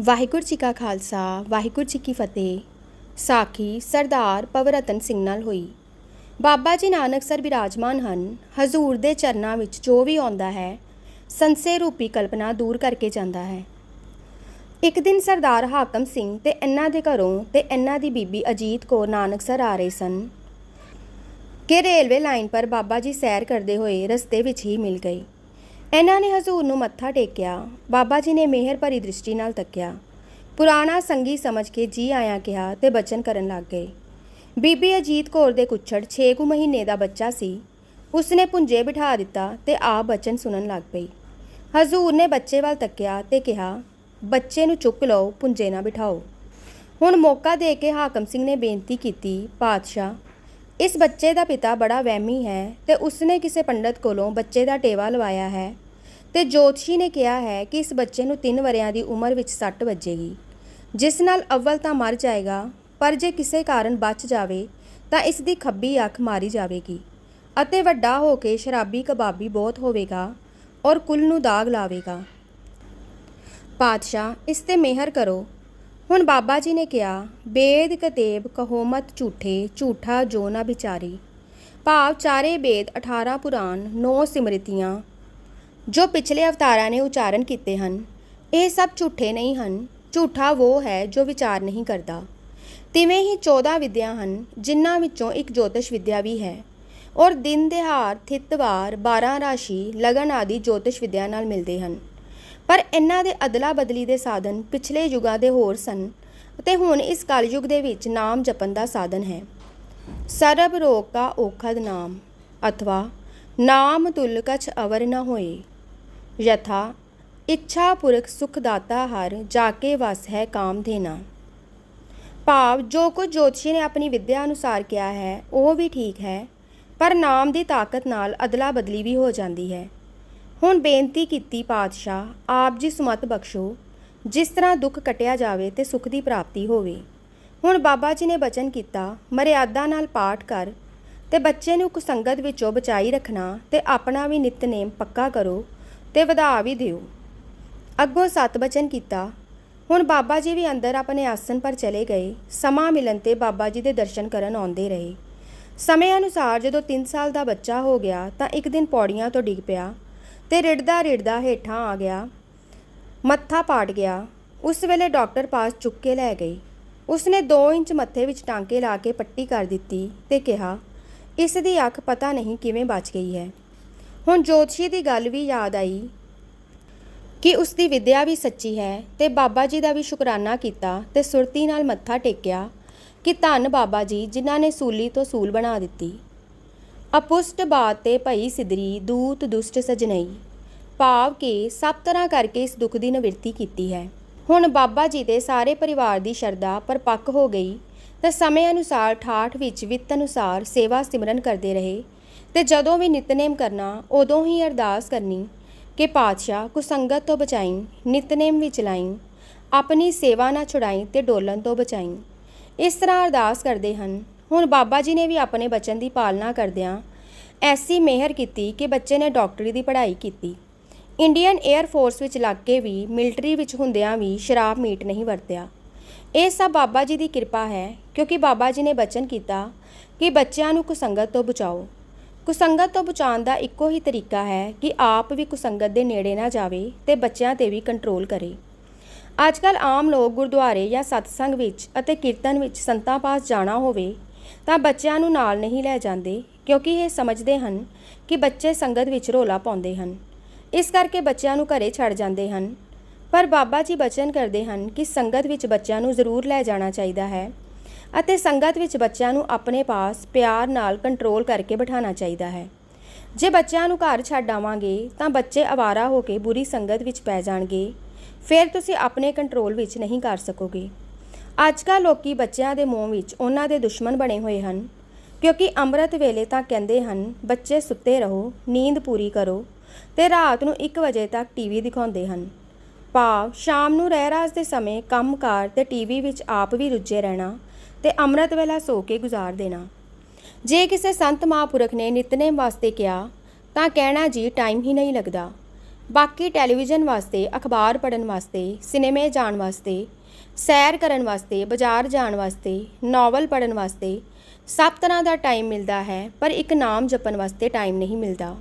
ਵਾਹਿਗੁਰੂ ਜੀ ਕਾ ਖਾਲਸਾ, ਵਾਹਿਗੁਰੂ ਜੀ ਕੀ ਫਤਿਹ। ਸਾਖੀ ਸਰਦਾਰ ਪਵਰਤਨ ਸਿੰਘ ਨਾਲ ਹੋਈ। ਬਾਬਾ ਜੀ ਨਾਨਕ ਸਰ ਬਿਰਾਜਮਾਨ ਹਨ। ਹਜ਼ੂਰ ਦੇ ਚਰਨਾਂ ਵਿੱਚ ਜੋ ਵੀ ਆਉਂਦਾ ਹੈ, ਸੰਸੇ ਰੂਪੀ ਕਲਪਨਾ ਦੂਰ ਕਰਕੇ ਜਾਂਦਾ ਹੈ। ਇੱਕ ਦਿਨ ਸਰਦਾਰ ਹਾਕਮ ਸਿੰਘ ਤੇ ਇਹਨਾਂ ਦੇ ਘਰੋਂ ਤੇ ਇਹਨਾਂ ਦੀ ਬੀਬੀ ਅਜੀਤ ਕੌਰ ਨਾਨਕਸਰ ਆ ਰਹੇ ਸਨ ਕਿ ਰੇਲਵੇ ਲਾਈਨ ਪਰ ਬਾਬਾ ਜੀ ਸੈਰ ਕਰਦੇ ਹੋਏ ਰਸਤੇ ਵਿੱਚ ਹੀ ਮਿਲ ਗਏ। ਇਹਨਾਂ ਨੇ ਹਜ਼ੂਰ ਨੂੰ ਮੱਥਾ ਟੇਕਿਆ। ਬਾਬਾ ਜੀ ਨੇ ਮਿਹਰ ਭਰੀ ਦ੍ਰਿਸ਼ਟੀ ਨਾਲ ਤੱਕਿਆ। ਪੁਰਾਣਾ ਸੰਗੀ ਸਮਝ ਕੇ ਜੀ ਆਇਆਂ ਕਿਹਾ ਤੇ ਬਚਨ ਕਰਨ ਲੱਗ ਗਏ। ਬੀਬੀ ਅਜੀਤ ਕੌਰ ਦੇ ਕੁੱਛੜ 6 ਕੁ ਮਹੀਨੇ ਦਾ ਬੱਚਾ ਸੀ। ਉਸਨੇ ਪੁੰਜੇ ਬਿਠਾ ਦਿੱਤਾ ਤੇ ਆਪ ਬਚਨ ਸੁਣਨ ਲੱਗ ਪਈ। ਹਜ਼ੂਰ ਨੇ ਬੱਚੇ ਵੱਲ ਤੱਕਿਆ ਤੇ ਕਿਹਾ, ਬੱਚੇ ਨੂੰ ਚੁੱਕ ਲਓ ਪੁੰਜੇ ਨਾ ਬਿਠਾਓ। ਹੁਣ ਮੌਕਾ ਦੇ ਕੇ ਹਾਕਮ ਸਿੰਘ ਨੇ ਬੇਨਤੀ ਕੀਤੀ, ਪਾਤਸ਼ਾਹ, ਇਸ ਬੱਚੇ ਦਾ ਪਿਤਾ ਬੜਾ ਵਹਿਮੀ ਹੈ ਤੇ ਉਸਨੇ ਕਿਸੇ ਪੰਡਤ ਕੋਲੋਂ ਬੱਚੇ ਦਾ ਟੇਵਾ ਲਵਾਇਆ ਹੈ। ਤੇ ਜੋਤਸ਼ੀ ਨੇ ਕਿਹਾ ਹੈ ਕਿ ਇਸ ਬੱਚੇ ਨੂੰ 3 ਵਰਿਆਂ ਦੀ ਉਮਰ ਵਿੱਚ ਸੱਟ ਵੱਜੇਗੀ। ਜਿਸ ਨਾਲ ਅਵਲ ਤਾਂ ਮਰ ਜਾਏਗਾ, ਪਰ ਜੇ ਕਿਸੇ ਕਾਰਨ ਬਚ ਜਾਵੇ, ਤਾਂ ਇਸ ਦੀ ਖੱਬੀ ਅੱਖ ਮਾਰੀ ਜਾਵੇਗੀ ਅਤੇ ਵੱਡਾ ਹੋ ਕੇ ਸ਼ਰਾਬੀ ਕਬਾਬੀ ਬਹੁਤ ਹੋਵੇਗਾ ਔਰ ਕੁੱਲ ਨੂੰ ਦਾਗ ਲਾਵੇਗਾ। ਪਾਤਸ਼ਾਹ, ਇਸ ਤੇ ਮਿਹਰ ਕਰੋ। ਹੁਣ ਬਾਬਾ ਜੀ ਨੇ ਕਿਹਾ, ਬੇਦ ਕਤੇਬ ਕਹੋਮਤ ਝੂਠੇ, ਝੂਠਾ ਜੋ ਨਾ ਵਿਚਾਰੀ। ਭਾਵ ਚਾਰੇ ਬੇਦ 18 ਪੁਰਾਣ 9 ਸਿਮਰਤੀਆਂ ਜੋ ਪਿਛਲੇ ਅਵਤਾਰਾਂ ਨੇ ਉਚਾਰਨ ਕੀਤੇ ਹਨ, ਇਹ ਸਭ ਝੂਠੇ ਨਹੀਂ ਹਨ। ਝੂਠਾ ਉਹ ਹੈ ਜੋ ਵਿਚਾਰ ਨਹੀਂ ਕਰਦਾ। ਤਿਵੇਂ ਹੀ 14 ਵਿਦਿਆ ਹਨ, ਜਿਨ੍ਹਾਂ ਵਿੱਚੋਂ ਇੱਕ ਜੋਤਿਸ਼ ਵਿਦਿਆ ਵੀ ਹੈ। ਔਰ ਦਿਨ ਦਿਹਾੜ ਥਿੱਤਵਾਰ 12 ਰਾਸ਼ੀ, ਲਗਨ ਆਦਿ ਜੋਤਿਸ਼ ਵਿਦਿਆ ਨਾਲ ਮਿਲਦੇ ਹਨ। ਪਰ ਇਹਨਾਂ ਦੇ ਅਦਲਾ ਬਦਲੀ ਦੇ ਸਾਧਨ ਪਿਛਲੇ ਯੁਗਾਂ ਦੇ ਹੋਰ ਸਨ ਅਤੇ ਹੁਣ ਇਸ ਕਲਯੁਗ ਦੇ ਵਿੱਚ ਨਾਮ ਜਪਣ ਦਾ ਸਾਧਨ ਹੈ। ਸਰਬ ਰੋਗ ਕਾ ਔਖਦ ਨਾਮ, ਅਥਵਾ ਨਾਮ ਤੁਲ ਕਛ ਅਵਰ ਨ ਹੋਏ। ਯਥਾ ਇੱਛਾ ਪੁਰਖ ਸੁਖਦਾਤਾ ਹਰ ਜਾ ਕੇ ਵਸ ਹੈ ਕਾਮ ਦੇਨਾ ਭਾਵ ਜੋ ਕੁਝ ਜੋਤਸ਼ੀ ਨੇ ਆਪਣੀ ਵਿਦਿਆ ਅਨੁਸਾਰ ਕਿਹਾ ਹੈ, ਉਹ ਵੀ ਠੀਕ ਹੈ, ਪਰ ਨਾਮ ਦੀ ਤਾਕਤ ਨਾਲ ਅਦਲਾ ਬਦਲੀ ਵੀ ਹੋ ਜਾਂਦੀ ਹੈ। ਹੁਣ ਬੇਨਤੀ ਕੀਤੀ ਪਾਤਸ਼ਾਹ, ਆਪ ਜੀ ਸੁਮਤ ਬਖਸ਼ੋ, ਜਿਸ ਤਰ੍ਹਾਂ ਦੁੱਖ ਕਟਿਆ ਜਾਵੇ ਤੇ ਸੁਖ ਦੀ ਪ੍ਰਾਪਤੀ ਹੋਵੇ। ਹੁਣ ਬਾਬਾ ਜੀ ਨੇ ਬਚਨ ਕੀਤਾ, ਮਰਿਆਦਾ ਨਾਲ ਪਾਠ ਕਰ ਤੇ ਬੱਚੇ ਨੂੰ ਕੁਸੰਗਤ ਵਿੱਚੋਂ ਬਚਾਈ ਰੱਖਣਾ ਤੇ ਆਪਣਾ ਵੀ ਨਿਤਨੇਮ ਪੱਕਾ ਕਰੋ। ਤੇ ਵਧਾ ਵੀ ਦਿਓ। ਅੱਗੋਂ ਸਤ ਬਚਨ ਕੀਤਾ, ਹੁਣ ਬਾਬਾ ਜੀ ਵੀ ਅੰਦਰ ਆਪਣੇ ਆਸਨ ਪਰ ਚਲੇ ਗਏ, ਸਮਾਂ ਮਿਲਣ ਤੇ ਬਾਬਾ ਜੀ ਦੇ ਦਰਸ਼ਨ ਕਰਨ ਆਉਂਦੇ ਰਹੇ। ਸਮੇਂ ਅਨੁਸਾਰ ਜਦੋਂ 3 ਸਾਲ ਦਾ ਬੱਚਾ ਹੋ ਗਿਆ, ਤਾਂ ਇੱਕ ਦਿਨ ਪੌੜੀਆਂ ਤੋਂ ਡਿੱਗ ਪਿਆ ਤੇ ਰਿੜਦਾ ਰਿੜਦਾ ਹੇਠਾਂ ਆ ਗਿਆ, ਮੱਥਾ ਪਾਟ ਗਿਆ। ਉਸ ਵੇਲੇ ਡਾਕਟਰ ਪਾਸ ਚੁੱਕ ਕੇ ਲੈ ਗਈ ਉਸਨੇ 2 ਇੰਚ ਮੱਥੇ ਵਿੱਚ ਟਾਂਕੇ ਲਾ ਕੇ ਪੱਟੀ ਕਰ ਦਿੱਤੀ ਤੇ ਕਿਹਾ, ਇਸ ਦੀ ਅੱਖ ਪਤਾ ਨਹੀਂ ਕਿਵੇਂ ਬਚ ਗਈ ਹੈ। ਹੁਣ ਜੋਤਸ਼ੀ ਦੀ ਗੱਲ ਵੀ ਯਾਦ ਆਈ ਕਿ ਉਸ ਦੀ ਵਿਦਿਆ ਵੀ ਸੱਚੀ ਹੈ ਤੇ ਬਾਬਾ ਜੀ ਦਾ ਵੀ ਸ਼ੁਕਰਾਨਾ ਕੀਤਾ ਤੇ ਸੁਰਤੀ ਨਾਲ ਮੱਥਾ ਟੇਕਿਆ ਕਿ ਧੰਨ ਬਾਬਾ ਜੀ ਜਿਨ੍ਹਾਂ ਨੇ ਸੂਲੀ ਤੋਂ ਸੂਲ ਬਣਾ ਦਿੱਤੀ। ਅਪੁਸ਼ਟ ਬਾਤ ਤੇ ਭਈ ਸਿਦਰੀ ਦੂਤ, ਦੁਸ਼ਟ ਸਜਣਈ, ਭਾਵ ਕਿ ਸਭ ਤਰ੍ਹਾਂ ਕਰਕੇ ਇਸ ਦੁੱਖ ਦੀ ਨਿਵਰਤੀ ਕੀਤੀ ਹੈ। ਹੁਣ ਬਾਬਾ ਜੀ ਦੇ ਸਾਰੇ ਪਰਿਵਾਰ ਦੀ ਸ਼ਰਧਾ ਪਰਪੱਕ ਹੋ ਗਈ ਤੇ ਸਮੇਂ ਅਨੁਸਾਰ ਠਾਠ ਵਿੱਚ ਵਿੱਤ ਅਨੁਸਾਰ ਸੇਵਾ ਸਿਮਰਨ ਕਰਦੇ ਰਹੇ ਤੇ ਜਦੋਂ ਵੀ ਨਿਤਨੇਮ ਕਰਨਾ, ਉਦੋਂ ਹੀ ਅਰਦਾਸ ਕਰਨੀ ਕਿ ਪਾਤਸ਼ਾਹ ਕੁਸੰਗਤ ਤੋਂ ਬਚਾਈ, ਨਿਤਨੇਮ ਵਿੱਚ ਲਾਈ ਆਪਣੀ ਸੇਵਾ ਨਾ ਛੁਡਾਈ ਤੇ ਡੋਲਣ ਤੋਂ ਬਚਾਈ। ਇਸ ਤਰ੍ਹਾਂ ਅਰਦਾਸ ਕਰਦੇ ਹਨ। ਹੁਣ ਬਾਬਾ ਜੀ ਨੇ ਵੀ ਆਪਣੇ ਬਚਨ ਦੀ ਪਾਲਣਾ ਕਰਦਿਆਂ ਐਸੀ ਮਿਹਰ ਕੀਤੀ ਕਿ ਬੱਚੇ ਨੇ ਡਾਕਟਰੀ ਦੀ ਪੜ੍ਹਾਈ ਕੀਤੀ। ਇੰਡੀਅਨ 에ਅਰ ਫੋਰਸ ਵਿੱਚ ਲੱਗ ਕੇ ਵੀ, ਮਿਲਟਰੀ ਵਿੱਚ ਹੁੰਦਿਆਂ ਵੀ ਸ਼ਰਾਬ ਮੀਟ ਨਹੀਂ ਵਰਤਿਆ। ਇਹ ਸਭ ਬਾਬਾ ਜੀ ਦੀ ਕਿਰਪਾ ਹੈ, ਕਿਉਂਕਿ ਬਾਬਾ ਜੀ ਨੇ ਬਚਨ ਕੀਤਾ ਕਿ ਬੱਚਿਆਂ ਨੂੰ ਕੁਸੰਗਤ ਤੋਂ ਬਚਾਓ। ਕੁਸੰਗਤ ਤੋਂ ਬਚਾਉਣ ਦਾ ਇੱਕੋ ਹੀ ਤਰੀਕਾ ਹੈ ਕਿ ਆਪ ਵੀ ਕੁਸੰਗਤ ਦੇ ਨੇੜੇ ਨਾ ਜਾਵੇ ਤੇ ਬੱਚਿਆਂ ਤੇ ਵੀ ਕੰਟਰੋਲ ਕਰੇ। ਅੱਜ ਕੱਲ ਆਮ ਲੋਕ ਗੁਰਦੁਆਰੇ ਜਾਂ ਸਤਸੰਗ ਵਿੱਚ ਅਤੇ ਕੀਰਤਨ ਵਿੱਚ ਸੰਤਾਂ ਪਾਸ ਜਾਣਾ ਹੋਵੇ ਤਾਂ ਬੱਚਿਆਂ ਨੂੰ ਨਾਲ ਨਹੀਂ ਲੈ ਜਾਂਦੇ, ਕਿਉਂਕਿ ਇਹ ਸਮਝਦੇ ਹਨ ਕਿ ਬੱਚੇ ਸੰਗਤ ਵਿੱਚ ਰੋਲਾ ਪਾਉਂਦੇ ਹਨ। ਇਸ ਕਰਕੇ ਬੱਚਿਆਂ ਨੂੰ ਘਰੇ ਛੱਡ ਜਾਂਦੇ ਹਨ। ਪਰ ਬਾਬਾ ਜੀ ਬਚਨ ਕਰਦੇ ਹਨ ਕਿ ਸੰਗਤ ਵਿੱਚ ਬੱਚਿਆਂ ਨੂੰ ਜ਼ਰੂਰ ਲੈ ਜਾਣਾ ਚਾਹੀਦਾ ਹੈ। ਅਤੇ ਸੰਗਤ ਵਿੱਚ ਬੱਚਿਆਂ ਨੂੰ ਆਪਣੇ ਪਾਸ ਪਿਆਰ ਨਾਲ ਕੰਟਰੋਲ ਕਰਕੇ ਬਿਠਾਉਣਾ ਚਾਹੀਦਾ ਹੈ। ਜੇ ਬੱਚਿਆਂ ਨੂੰ ਘਰ ਛੱਡ ਆਵਾਂਗੇ, ਤਾਂ ਬੱਚੇ ਅਵਾਰਾ ਹੋ ਕੇ ਬੁਰੀ ਸੰਗਤ ਵਿੱਚ ਪੈ ਜਾਣਗੇ। ਫਿਰ ਤੁਸੀਂ ਆਪਣੇ ਕੰਟਰੋਲ ਵਿੱਚ ਨਹੀਂ ਕਰ ਸਕੋਗੇ। ਅੱਜਕੱਲ ਲੋਕੀ ਬੱਚਿਆਂ ਦੇ ਮੂੰਹ ਵਿੱਚ ਉਹਨਾਂ ਦੇ ਦੁਸ਼ਮਣ ਬਣੇ ਹੋਏ ਹਨ। ਕਿਉਂਕਿ ਅੰਮ੍ਰਿਤ ਵੇਲੇ ਤਾਂ ਕਹਿੰਦੇ ਹਨ, ਬੱਚੇ ਸੁੱਤੇ ਰਹੋ, ਨੀਂਦ ਪੂਰੀ ਕਰੋ ਤੇ ਰਾਤ ਨੂੰ 1 ਵਜੇ ਤੱਕ ਟੀਵੀ ਦਿਖਾਉਂਦੇ ਹਨ। ਭਾਵ, ਸ਼ਾਮ ਨੂੰ ਰਹਿਰਾਸ ਦੇ ਸਮੇਂ ਕੰਮਕਾਰ ਤੇ ਟੀਵੀ ਵਿੱਚ ਆਪ ਵੀ ਰੁੱਝੇ ਰਹਿਣਾ ਤੇ ਅੰਮ੍ਰਿਤ ਵੇਲਾ ਸੋ ਕੇ ਗੁਜ਼ਾਰ ਦੇਣਾ। ਜੇ ਕਿਸੇ ਸੰਤ ਮਹਾਂਪੁਰਖ ਨੇ ਨਿਤਨੇਮ ਵਾਸਤੇ ਕਿਹਾ, ਤਾਂ ਕਹਿਣਾ ਜੀ ਟਾਈਮ ਹੀ ਨਹੀਂ ਲੱਗਦਾ। ਬਾਕੀ ਟੈਲੀਵਿਜ਼ਨ ਵਾਸਤੇ, ਅਖਬਾਰ ਪੜ੍ਹਨ ਵਾਸਤੇ, ਸਿਨੇਮੇ ਜਾਣ ਵਾਸਤੇ, ਸੈਰ ਕਰਨ ਵਾਸਤੇ, ਬਾਜ਼ਾਰ ਜਾਣ ਵਾਸਤੇ, ਨਾਵਲ ਪੜ੍ਹਨ ਵਾਸਤੇ, ਸਭ ਤਰ੍ਹਾਂ ਦਾ ਟਾਈਮ ਮਿਲਦਾ ਹੈ, ਪਰ ਇੱਕ ਨਾਮ ਜਪਣ ਵਾਸਤੇ ਟਾਈਮ ਨਹੀਂ ਮਿਲਦਾ।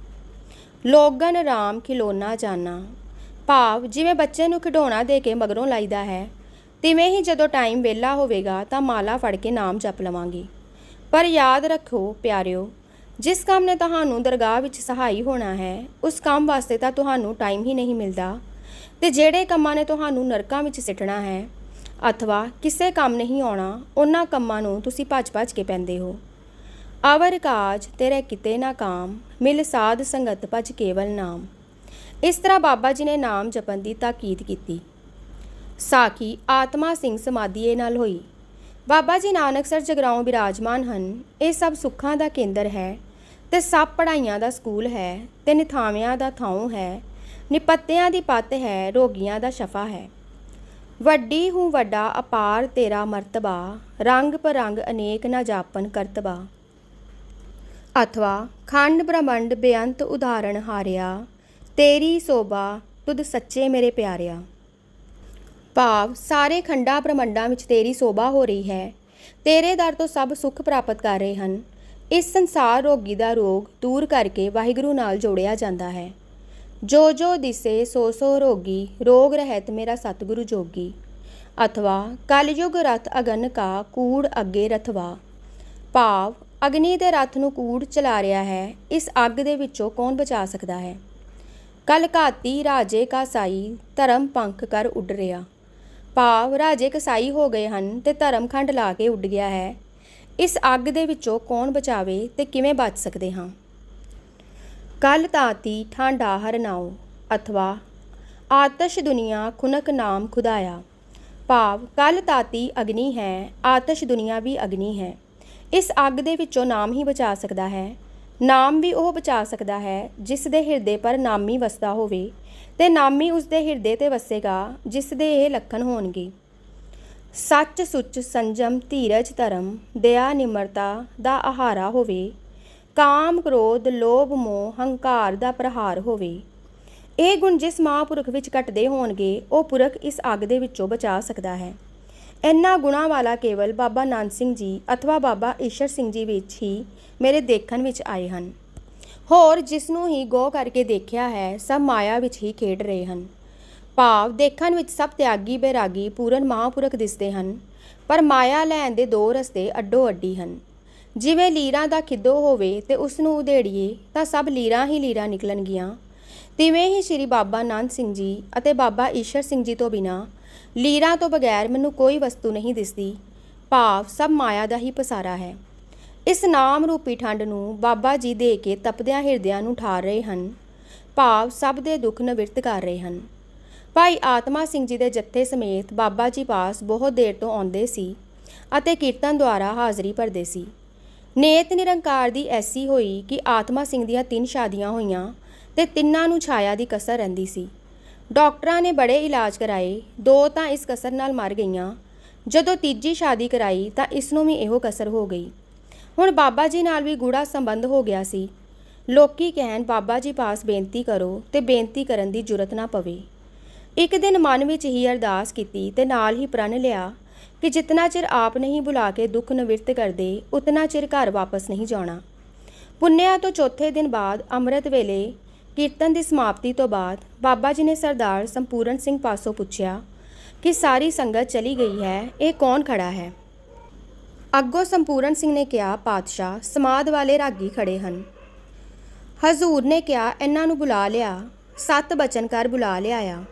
ਲੋਗਨ ਰਾਮ ਖਿਲੋਨਾ ਜਾਨਾ। ਭਾਵ ਜਿਵੇਂ ਬੱਚੇ ਨੂੰ ਖਿਡੌਣਾ ਦੇ ਕੇ ਮਗਰੋਂ ਲਾਈਦਾ ਹੈ ਤਿਵੇਂ ਹੀ ਜਦੋਂ ਟਾਈਮ ਵਿਹਲਾ ਹੋਵੇਗਾ ਤਾਂ ਮਾਲਾ ਫੜ ਕੇ ਨਾਮ ਜਪ ਲਵਾਂਗੀ। ਪਰ ਯਾਦ ਰੱਖੋ ਪਿਆਰਿਓ, ਜਿਸ ਕੰਮ ਨੇ ਤੁਹਾਨੂੰ ਦਰਗਾਹ ਵਿੱਚ ਸਹਾਈ ਹੋਣਾ ਹੈ, ਉਸ ਕੰਮ ਵਾਸਤੇ ਤਾਂ ਤੁਹਾਨੂੰ ਟਾਈਮ ਹੀ ਨਹੀਂ ਮਿਲਦਾ। ਤੇ ਜਿਹੜੇ ਕੰਮਾਂ ਨੇ ਤੁਹਾਨੂੰ ਨਰਕਾਂ ਵਿੱਚ ਸਿੱਟਣਾ ਹੈ, ਅਥਵਾ ਕਿਸੇ ਕੰਮ ਨਹੀਂ ਆਉਣਾ, ਉਹਨਾਂ ਕੰਮਾਂ ਨੂੰ ਤੁਸੀਂ ਭੱਜ-ਭੱਜ ਕੇ ਪੈਂਦੇ ਹੋ। ਅਵਰ ਕਾਜ ਤੇਰੇ ਕਿਤੇ ਨਾ ਕਾਮ, ਮਿਲ ਸਾਧ ਸੰਗਤ ਭਜ ਕੇਵਲ ਨਾਮ। ਇਸ ਤਰ੍ਹਾਂ ਬਾਬਾ ਜੀ ਨੇ ਨਾਮ ਜਪਣ ਦੀ ਤਾਕੀਦ ਕੀਤੀ। ਸਾਖੀ ਆਤਮਾ ਸਿੰਘ ਸਮਾਧੀਏ ਨਾਲ ਹੋਈ। ਬਾਬਾ ਜੀ ਨਾਨਕ ਸਰ ਜਗਰਾਉਂ ਬਿਰਾਜਮਾਨ ਹਨ। ਇਹ ਸਭ ਸੁੱਖਾਂ ਦਾ ਕੇਂਦਰ ਹੈ ਤੇ ਸਭ ਪੜ੍ਹਾਈਆਂ ਦਾ ਸਕੂਲ ਹੈ ਤੇ ਨਿਥਾਵਿਆਂ ਦਾ ਥਾਂ ਹੈ। ਨਿਪੱਤਿਆਂ ਦੀ ਪੱਤ ਹੈ, ਰੋਗੀਆਂ ਦਾ ਸ਼ਫਾ ਹੈ। ਵੱਡੀ ਹੂੰ ਵੱਡਾ ਅਪਾਰ ਤੇਰਾ ਮਰਤਬਾ, ਰੰਗ ਪਰੰਗ ਅਨੇਕ ਨਾ ਜਾਪਨ ਕਰਤਬਾ। ਅਥਵਾ ਖੰਡ ਬ੍ਰਹਮੰਡ ਬੇਅੰਤ ਉਦਾਹਰਣ ਹਾਰਿਆ, ਤੇਰੀ ਸੋਭਾ ਤੁਧ ਸੱਚੇ ਮੇਰੇ ਪਿਆਰਿਆ। ਭਾਵ ਸਾਰੇ ਖੰਡਾ ਬ੍ਰਹਮੰਡਾਂ ਵਿੱਚ ਤੇਰੀ ਸੋਭਾ ਹੋ ਰਹੀ ਹੈ। ਤੇਰੇ ਦਰ ਤੋਂ ਸਭ ਸੁੱਖ ਪ੍ਰਾਪਤ ਕਰ ਰਹੇ ਹਨ। ਇਸ ਸੰਸਾਰ ਰੋਗੀ ਦਾ ਰੋਗ ਦੂਰ ਕਰਕੇ ਵਾਹਿਗੁਰੂ ਨਾਲ ਜੋੜਿਆ ਜਾਂਦਾ ਹੈ। ਜੋ ਜੋ ਦਿਸੇ ਸੋ ਸੋ ਰੋਗੀ, ਰੋਗ ਰਹਿਤ ਮੇਰਾ ਸਤਿਗੁਰੂ ਜੋਗੀ। ਅਥਵਾ ਕਲਯੁਗ ਰਥ ਅਗਨ ਕਾ ਕੂੜ ਅੱਗੇ ਰਥਵਾ। ਭਾਵ ਅਗਨੀ ਦੇ ਰਥ ਨੂੰ ਕੂੜ ਚਲਾ ਰਿਹਾ ਹੈ, ਇਸ ਅੱਗ ਦੇ ਵਿੱਚੋਂ ਕੌਣ ਬਚਾ ਸਕਦਾ ਹੈ? ਕਲ ਘਾਤੀ ਰਾਜੇ ਕਾ ਸਾਈ ਧਰਮ ਪੰਖ ਕਰ ਉੱਡ ਰਿਹਾ। ਭਾਵ ਰਾਜੇ ਕਸਾਈ ਹੋ ਗਏ ਹਨ ਤੇ ਧਰਮ ਖੰਡ ਲਾ ਕੇ ਉੱਡ ਗਿਆ ਹੈ। ਇਸ ਅੱਗ ਦੇ ਵਿੱਚੋਂ ਕੌਣ ਬਚਾਵੇ ਤੇ ਕਿਵੇਂ ਬਚ ਸਕਦੇ ਹਾਂ? ਕਲ ਤਾਤੀ ਠਾਂਡਾ ਹਰਨਾਓ ਅਥਵਾ ਆਤਸ਼ ਦੁਨੀਆ ਖੁਨਕ ਨਾਮ ਖੁਦਾਇਆ। ਭਾਵ ਕਲ ਤਾਤੀ ਅਗਨੀ ਹੈ, ਆਤਸ਼ ਦੁਨੀਆ ਵੀ ਅਗਨੀ ਹੈ। ਇਸ ਅੱਗ ਦੇ ਵਿੱਚੋਂ ਨਾਮ ਹੀ ਬਚਾ ਸਕਦਾ ਹੈ। ਨਾਮ ਵੀ ਉਹ ਬਚਾ ਸਕਦਾ ਹੈ ਜਿਸ ਦੇ ਹਿਰਦੇ ਪਰ ਨਾਮੀ ਵਸਦਾ ਹੋਵੇ। ਤੇ ਨਾਮੀ ਉਸ ਦੇ ਹਿਰਦੇ ਤੇ ਵਸੇਗਾ, ਜਿਸ ਦੇ ਇਹ ਲੱਖਣ ਹੋਣਗੇ। ਸੱਚ ਸੁੱਚ ਸੰਜਮ ਧੀਰਜ ਧਰਮ, ਦਇਆ ਨਿਮਰਤਾ ਦਾ ਆਹਾਰਾ ਹੋਵੇ। ਕਾਮ ਕ੍ਰੋਧ, ਲੋਭ, ਮੋਹ, ਹੰਕਾਰ ਦਾ ਪ੍ਰਹਾਰ ਹੋਵੇ। ਇਹ ਗੁਣ ਜਿਸ ਮਹਾਂਪੁਰਖ ਵਿੱਚ ਘਟਦੇ ਹੋਣਗੇ, ਉਹ ਪੁਰਖ ਇਸ ਅੱਗ ਦੇ ਵਿੱਚੋਂ ਬਚਾ ਸਕਦਾ ਹੈ। ਇੰਨਾ ਗੁਣਾ ਵਾਲਾ ਕੇਵਲ ਬਾਬਾ ਨਾਨਕ ਸਿੰਘ ਜੀ, ਅਥਵਾ ਬਾਬਾ ਈਸ਼ਰ ਸਿੰਘ ਜੀ ਵਿੱਚ ਹੀ ਮੇਰੇ ਦੇਖਣ ਵਿੱਚ ਆਏ ਹਨ। ਹੋਰ ਜਿਸ ਨੂੰ ਹੀ ਗੋ ਕਰਕੇ ਦੇਖਿਆ ਹੈ, ਸਭ ਮਾਇਆ ਵਿੱਚ ਹੀ ਖੇਡ ਰਹੇ ਹਨ। ਭਾਵ ਦੇਖਣ ਵਿੱਚ ਸਭ ਤਿਆਗੀ ਬੈਰਾਗੀ ਪੂਰਨ ਮਹਾਂਪੁਰਖ ਦਿਸਦੇ ਹਨ, ਪਰ ਮਾਇਆ ਲੈਣ ਦੇ ਦੋ ਰਸਤੇ ਅੱਡੋ ਅੱਡੀ ਹਨ। ਜਿਵੇਂ ਲੀਰਾਂ ਦਾ ਖਿੱਦੋ ਹੋਵੇ ਤੇ ਉਸ ਨੂੰ ਉਧੇੜੀਏ, ਤਾਂ ਸਭ ਲੀਰਾਂ ਹੀ ਲੀਰਾਂ ਨਿਕਲਣਗੀਆਂ। ਤਿਵੇਂ ਹੀ ਸ੍ਰੀ ਬਾਬਾ ਨਾਨਕ ਸਿੰਘ ਜੀ ਅਤੇ ਬਾਬਾ ਈਸ਼ਰ ਸਿੰਘ ਜੀ ਤੋਂ ਬਿਨਾ, ਲੀਰਾਂ ਤੋਂ ਬਗੈਰ ਮੈਨੂੰ ਕੋਈ ਵਸਤੂ ਨਹੀਂ ਦਿਸਦੀ। ਭਾਵ ਸਭ ਮਾਇਆ ਦਾ ਹੀ ਪਸਾਰਾ ਹੈ। ਇਸ ਨਾਮ ਰੂਪੀ ਠੰਡ ਨੂੰ ਬਾਬਾ ਜੀ ਦੇ ਕੇ ਤਪਦਿਆਂ ਹਿਰਦਿਆਂ ਨੂੰ ਠਾਰ ਰਹੇ ਹਨ। ਭਾਵ ਸਭ ਦੇ ਦੁੱਖ ਨਿਵਰਤ ਕਰ ਰਹੇ ਹਨ। ਭਾਈ ਆਤਮਾ ਸਿੰਘ ਜੀ ਦੇ ਜੱਥੇ ਸਮੇਤ ਬਾਬਾ ਜੀ ਪਾਸ ਬਹੁਤ ਦੇਰ ਤੋਂ ਆਉਂਦੇ ਸੀ ਅਤੇ ਕੀਰਤਨ ਦੁਆਰਾ ਹਾਜ਼ਰੀ ਭਰਦੇ ਸੀ। ਨੇਤ ਨਿਰੰਕਾਰ ਦੀ ਐਸੀ ਹੋਈ ਕਿ ਆਤਮਾ ਸਿੰਘ ਦੀਆਂ ਤਿੰਨ ਸ਼ਾਦੀਆਂ ਹੋਈਆਂ ਤੇ ਤਿੰਨਾਂ ਨੂੰ ਛਾਇਆ ਦੀ ਕਸਰ ਰਹਿੰਦੀ ਸੀ। ਡਾਕਟਰਾਂ ਨੇ ਬੜੇ ਇਲਾਜ ਕਰਾਏ, ਦੋ ਤਾਂ ਇਸ ਕਸਰ ਨਾਲ ਮਰ ਗਈਆਂ। ਜਦੋਂ ਤੀਜੀ ਸ਼ਾਦੀ ਕਰਾਈ ਤਾਂ ਇਸ ਨੂੰ ਵੀ ਇਹੋ ਕਸਰ ਹੋ ਗਈ। ਹੁਣ ਬਾਬਾ ਜੀ ਨਾਲ ਵੀ ਗੂੜਾ ਸੰਬੰਧ ਹੋ ਗਿਆ ਸੀ। ਲੋਕੀ ਕਹਿਣ, ਬਾਬਾ ਜੀ ਪਾਸ ਬੇਨਤੀ ਕਰੋ ਤੇ ਬੇਨਤੀ ਕਰਨ ਦੀ ਜੁਰਤ ਨਾ ਪਵੇ। ਇੱਕ ਦਿਨ ਮਨ ਵਿੱਚ ਹੀ ਅਰਦਾਸ ਕੀਤੀ ਤੇ ਨਾਲ ਹੀ ਪ੍ਰਣ ਲਿਆ ਕਿ ਜਿਤਨਾ ਚਿਰ ਆਪ ਨਹੀਂ ਬੁਲਾ ਕੇ ਦੁੱਖ ਨਿਵਰਤ ਕਰਦੇ, ਉਤਨਾ ਚਿਰ ਘਰ ਵਾਪਸ ਨਹੀਂ ਜਾਣਾ। ਪੁੰਨਿਆ ਤੋਂ ਚੌਥੇ ਦਿਨ ਬਾਅਦ ਅੰਮ੍ਰਿਤ ਵੇਲੇ ਕੀਰਤਨ ਦੀ ਸਮਾਪਤੀ ਤੋਂ ਬਾਅਦ ਬਾਬਾ ਜੀ ਨੇ ਸਰਦਾਰ ਸੰਪੂਰਨ ਸਿੰਘ ਪਾਸੋਂ ਪੁੱਛਿਆ ਕਿ ਸਾਰੀ ਸੰਗਤ ਚਲੀ ਗਈ ਹੈ, ਇਹ ਕੌਣ ਖੜਾ ਹੈ? ਅੱਗੋਂ ਸੰਪੂਰਨ ਸਿੰਘ ਨੇ ਕਿਹਾ, ਪਾਤਸ਼ਾਹ ਸਮਾਦ ਵਾਲੇ ਰਾਗੀ ਖੜੇ ਹਨ। ਹਜ਼ੂਰ ਨੇ ਕਿਹਾ, ਇਹਨਾਂ ਨੂੰ ਬੁਲਾ ਲਿਆ। ਸੱਤ ਬਚਨ ਕਰ ਬੁਲਾ ਲਿਆਇਆ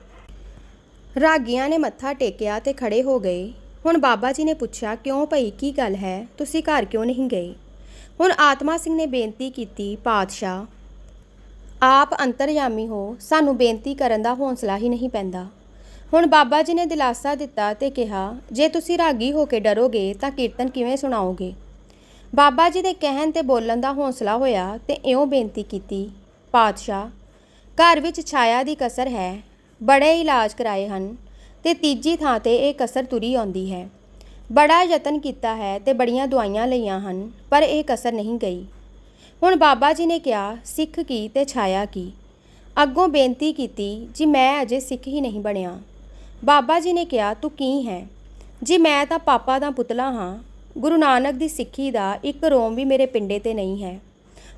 ਰਾਗੀਆਂ ਨੇ ਮੱਥਾ ਟੇਕਿਆ ਤੇ ਖੜੇ ਹੋ ਗਏ। ਹੁਣ ਬਾਬਾ ਜੀ ਨੇ ਪੁੱਛਿਆ, ਕਿਉਂ ਭਈ? ਕੀ ਗੱਲ ਹੈ? ਤੁਸੀਂ ਘਰ ਕਿਉਂ ਨਹੀਂ ਗਏ? ਹੁਣ ਆਤਮਾ ਸਿੰਘ ਨੇ ਬੇਨਤੀ ਕੀਤੀ, ਪਾਤਸ਼ਾਹ, ਆਪ ਅੰਤਰਯਾਮੀ ਹੋ। ਸਾਨੂੰ ਬੇਨਤੀ ਕਰਨ ਦਾ ਹੌਸਲਾ ਹੀ ਨਹੀਂ ਪੈਂਦਾ। ਹੁਣ ਬਾਬਾ ਜੀ ਨੇ ਦਿਲਾਸਾ ਦਿੱਤਾ ਤੇ ਕਿਹਾ, ਜੇ ਤੁਸੀਂ ਰਾਗੀ ਹੋ ਕੇ ਡਰੋਗੇ ਤਾਂ ਕੀਰਤਨ ਕਿਵੇਂ ਸੁਣਾਓਗੇ? ਬਾਬਾ ਜੀ ਦੇ ਕਹਿਣ ਤੇ ਬੋਲਣ ਦਾ ਹੌਸਲਾ ਹੋਇਆ ਤੇ ਇਉਂ ਬੇਨਤੀ ਕੀਤੀ, ਪਾਤਸ਼ਾਹ, ਘਰ ਵਿੱਚ ਛਾਇਆ ਦੀ ਕਸਰ ਹੈ, ਬੜੇ ਇਲਾਜ ਕਰਾਏ ਹਨ ਤੇ ਤੀਜੀ ਥਾਂ ਤੇ ਇਹ ਕਸਰ ਤੁਰੀ ਆਉਂਦੀ ਹੈ। ਬੜਾ ਯਤਨ ਕੀਤਾ ਹੈ ਤੇ ਬੜੀਆਂ ਦਵਾਈਆਂ ਲਈਆਂ ਹਨ, ਪਰ ਇਹ ਕਸਰ ਨਹੀਂ ਗਈ। ਹੁਣ ਬਾਬਾ ਜੀ ਨੇ ਕਿਹਾ, ਸਿੱਖ ਕੀ ਤੇ ਛਾਇਆ ਕੀ? ਅੱਗੋਂ ਬੇਨਤੀ ਕੀਤੀ, ਜੀ ਮੈਂ ਅਜੇ ਸਿੱਖ ਹੀ ਨਹੀਂ ਬਣਿਆ। ਬਾਬਾ ਜੀ ਨੇ ਕਿਹਾ, ਤੂੰ ਕੀ ਹੈ? ਜੀ ਮੈਂ ਤਾਂ ਪਾਪਾ ਦਾ ਪੁਤਲਾ ਹਾਂ, ਗੁਰੂ ਨਾਨਕ ਦੀ ਸਿੱਖੀ ਦਾ ਇੱਕ ਰੋਮ ਵੀ ਮੇਰੇ ਪਿੰਡੇ ਤੇ ਨਹੀਂ ਹੈ।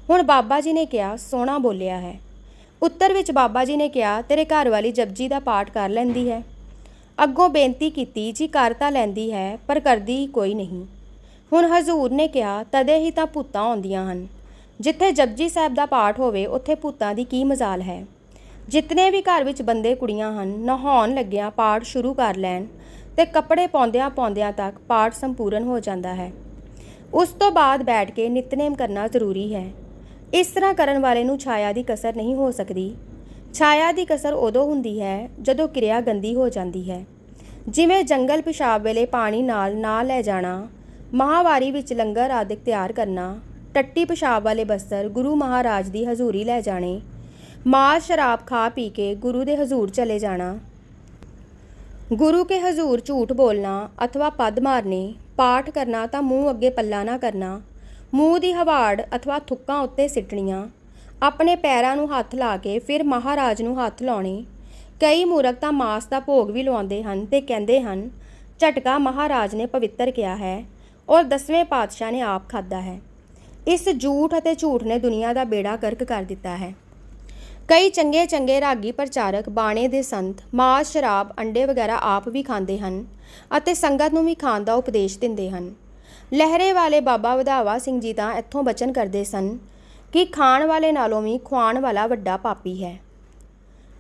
ਹੁਣ ਬਾਬਾ ਜੀ ਨੇ ਕਿਹਾ, ਸੋਹਣਾ ਬੋਲਿਆ ਹੈ। ਉੱਤਰ ਵਿੱਚ ਬਾਬਾ ਜੀ ਨੇ ਕਿਹਾ, ਤੇਰੇ ਘਰ ਵਾਲੀ ਜਪਜੀ ਦਾ ਪਾਠ ਕਰ ਲੈਂਦੀ ਹੈ। ਅੱਗੋਂ ਬੇਨਤੀ ਕੀਤੀ, ਜੀ ਕਰ ਤਾਂ ਲੈਂਦੀ ਹੈ, ਪਰ ਕਰਦੀ ਕੋਈ ਨਹੀਂ। ਹੁਣ ਹਜ਼ੂਰ ਨੇ ਕਿਹਾ, ਤਦੇ ਹੀ ਤਾਂ ਭੂਤਾਂ ਆਉਂਦੀਆਂ ਹਨ। ਜਿੱਥੇ ਜਪਜੀ ਸਾਹਿਬ ਦਾ ਪਾਠ ਹੋਵੇ, ਉੱਥੇ ਭੂਤਾਂ ਦੀ ਕੀ ਮਜ਼ਾਲ ਹੈ? ਜਿਤਨੇ ਵੀ ਘਰ ਵਿੱਚ ਬੰਦੇ ਕੁੜੀਆਂ ਹਨ, ਨਹਾਉਣ ਲੱਗਿਆਂ ਪਾਠ ਸ਼ੁਰੂ ਕਰ ਲੈਣ ਤੇ ਕੱਪੜੇ ਪਾਉਂਦਿਆਂ ਪਾਉਂਦਿਆਂ ਤੱਕ ਪਾਠ ਸੰਪੂਰਨ ਹੋ ਜਾਂਦਾ ਹੈ। ਉਸ ਤੋਂ ਬਾਅਦ ਬੈਠ ਕੇ ਨਿਤਨੇਮ ਕਰਨਾ ਜ਼ਰੂਰੀ ਹੈ। ਇਸ ਤਰ੍ਹਾਂ ਕਰਨ ਵਾਲੇ ਨੂੰ ਛਾਇਆ ਦੀ ਕਸਰ ਨਹੀਂ ਹੋ ਸਕਦੀ। ਛਾਇਆ ਦੀ ਕਸਰ ਉਦੋਂ ਹੁੰਦੀ ਹੈ ਜਦੋਂ ਕਿਰਿਆ ਗੰਦੀ ਹੋ ਜਾਂਦੀ ਹੈ। ਜਿਵੇਂ ਜੰਗਲ ਪਿਸ਼ਾਬ ਵੇਲੇ ਪਾਣੀ ਨਾਲ ਨਾ ਲੈ ਜਾਣਾ, ਮਹਾਵਾਰੀ ਵਿੱਚ ਲੰਗਰ ਆਦਿਕ ਤਿਆਰ ਕਰਨਾ, ਟੱਟੀ ਪਿਸ਼ਾਬ ਵਾਲੇ ਬਸਤਰ ਗੁਰੂ ਮਹਾਰਾਜ ਦੀ ਹਜ਼ੂਰੀ ਲੈ ਜਾਣੇ ਮਾਲ ਸ਼ਰਾਬ ਖਾ ਪੀ ਕੇ ਗੁਰੂ ਦੇ ਹਜ਼ੂਰ ਚਲੇ ਜਾਣਾ। ਗੁਰੂ ਕੇ ਹਜ਼ੂਰ ਝੂਠ ਬੋਲਣਾ ਅਥਵਾ ਪਦ ਮਾਰਨੇ, ਪਾਠ ਕਰਨਾ ਤਾਂ ਮੂੰਹ ਅੱਗੇ ਪੱਲਾ ਨਾ ਕਰਨਾ। ਮੂੰਹ ਦੀ ਹਵਾੜ ਅਥਵਾ ਥੁੱਕਾਂ ਉੱਤੇ ਸਿੱਟਣੀਆਂ। ਆਪਣੇ ਪੈਰਾਂ ਨੂੰ ਹੱਥ ਲਾ ਕੇ ਫਿਰ ਮਹਾਰਾਜ ਨੂੰ ਹੱਥ ਲਾਉਣੇ। ਕਈ ਮੂਰਖ ਤਾਂ ਮਾਸ ਦਾ ਭੋਗ ਵੀ ਲਵਾਉਂਦੇ ਹਨ ਤੇ ਕਹਿੰਦੇ ਹਨ, ਝਟਕਾ ਮਹਾਰਾਜ ਨੇ ਪਵਿੱਤਰ ਕਿਹਾ ਹੈ, ਔਰ ਦਸਵੇਂ ਪਾਤਸ਼ਾਹ ਨੇ ਆਪ ਖਾਦਾ ਹੈ। ਇਸ ਝੂਠ ਅਤੇ ਝੂਠ ਨੇ ਦੁਨੀਆ ਦਾ ਬੇੜਾ ਗਰਕ ਕਰ ਦਿੱਤਾ ਹੈ। ਕਈ ਚੰਗੇ ਚੰਗੇ ਰਾਗੀ ਪ੍ਰਚਾਰਕ ਬਾਣੇ ਦੇ ਸੰਤ, ਮਾਸ, ਸ਼ਰਾਬ, ਅੰਡੇ ਵਗੈਰਾ ਆਪ ਵੀ ਖਾਂਦੇ ਹਨ ਅਤੇ ਸੰਗਤ ਨੂੰ ਵੀ ਖਾਣ ਦਾ ਉਪਦੇਸ਼ ਦਿੰਦੇ ਹਨ। ਲਹਿਰੇ ਵਾਲੇ ਬਾਬਾ ਵਧਾਵਾ ਸਿੰਘ ਜੀ ਤਾਂ ਇੱਥੋਂ ਬਚਨ ਕਰਦੇ ਸਨ ਕਿ ਖਾਣ ਵਾਲੇ ਨਾਲੋਂ ਵੀ ਖਵਾਉਣ ਵਾਲਾ ਵੱਡਾ ਪਾਪੀ ਹੈ।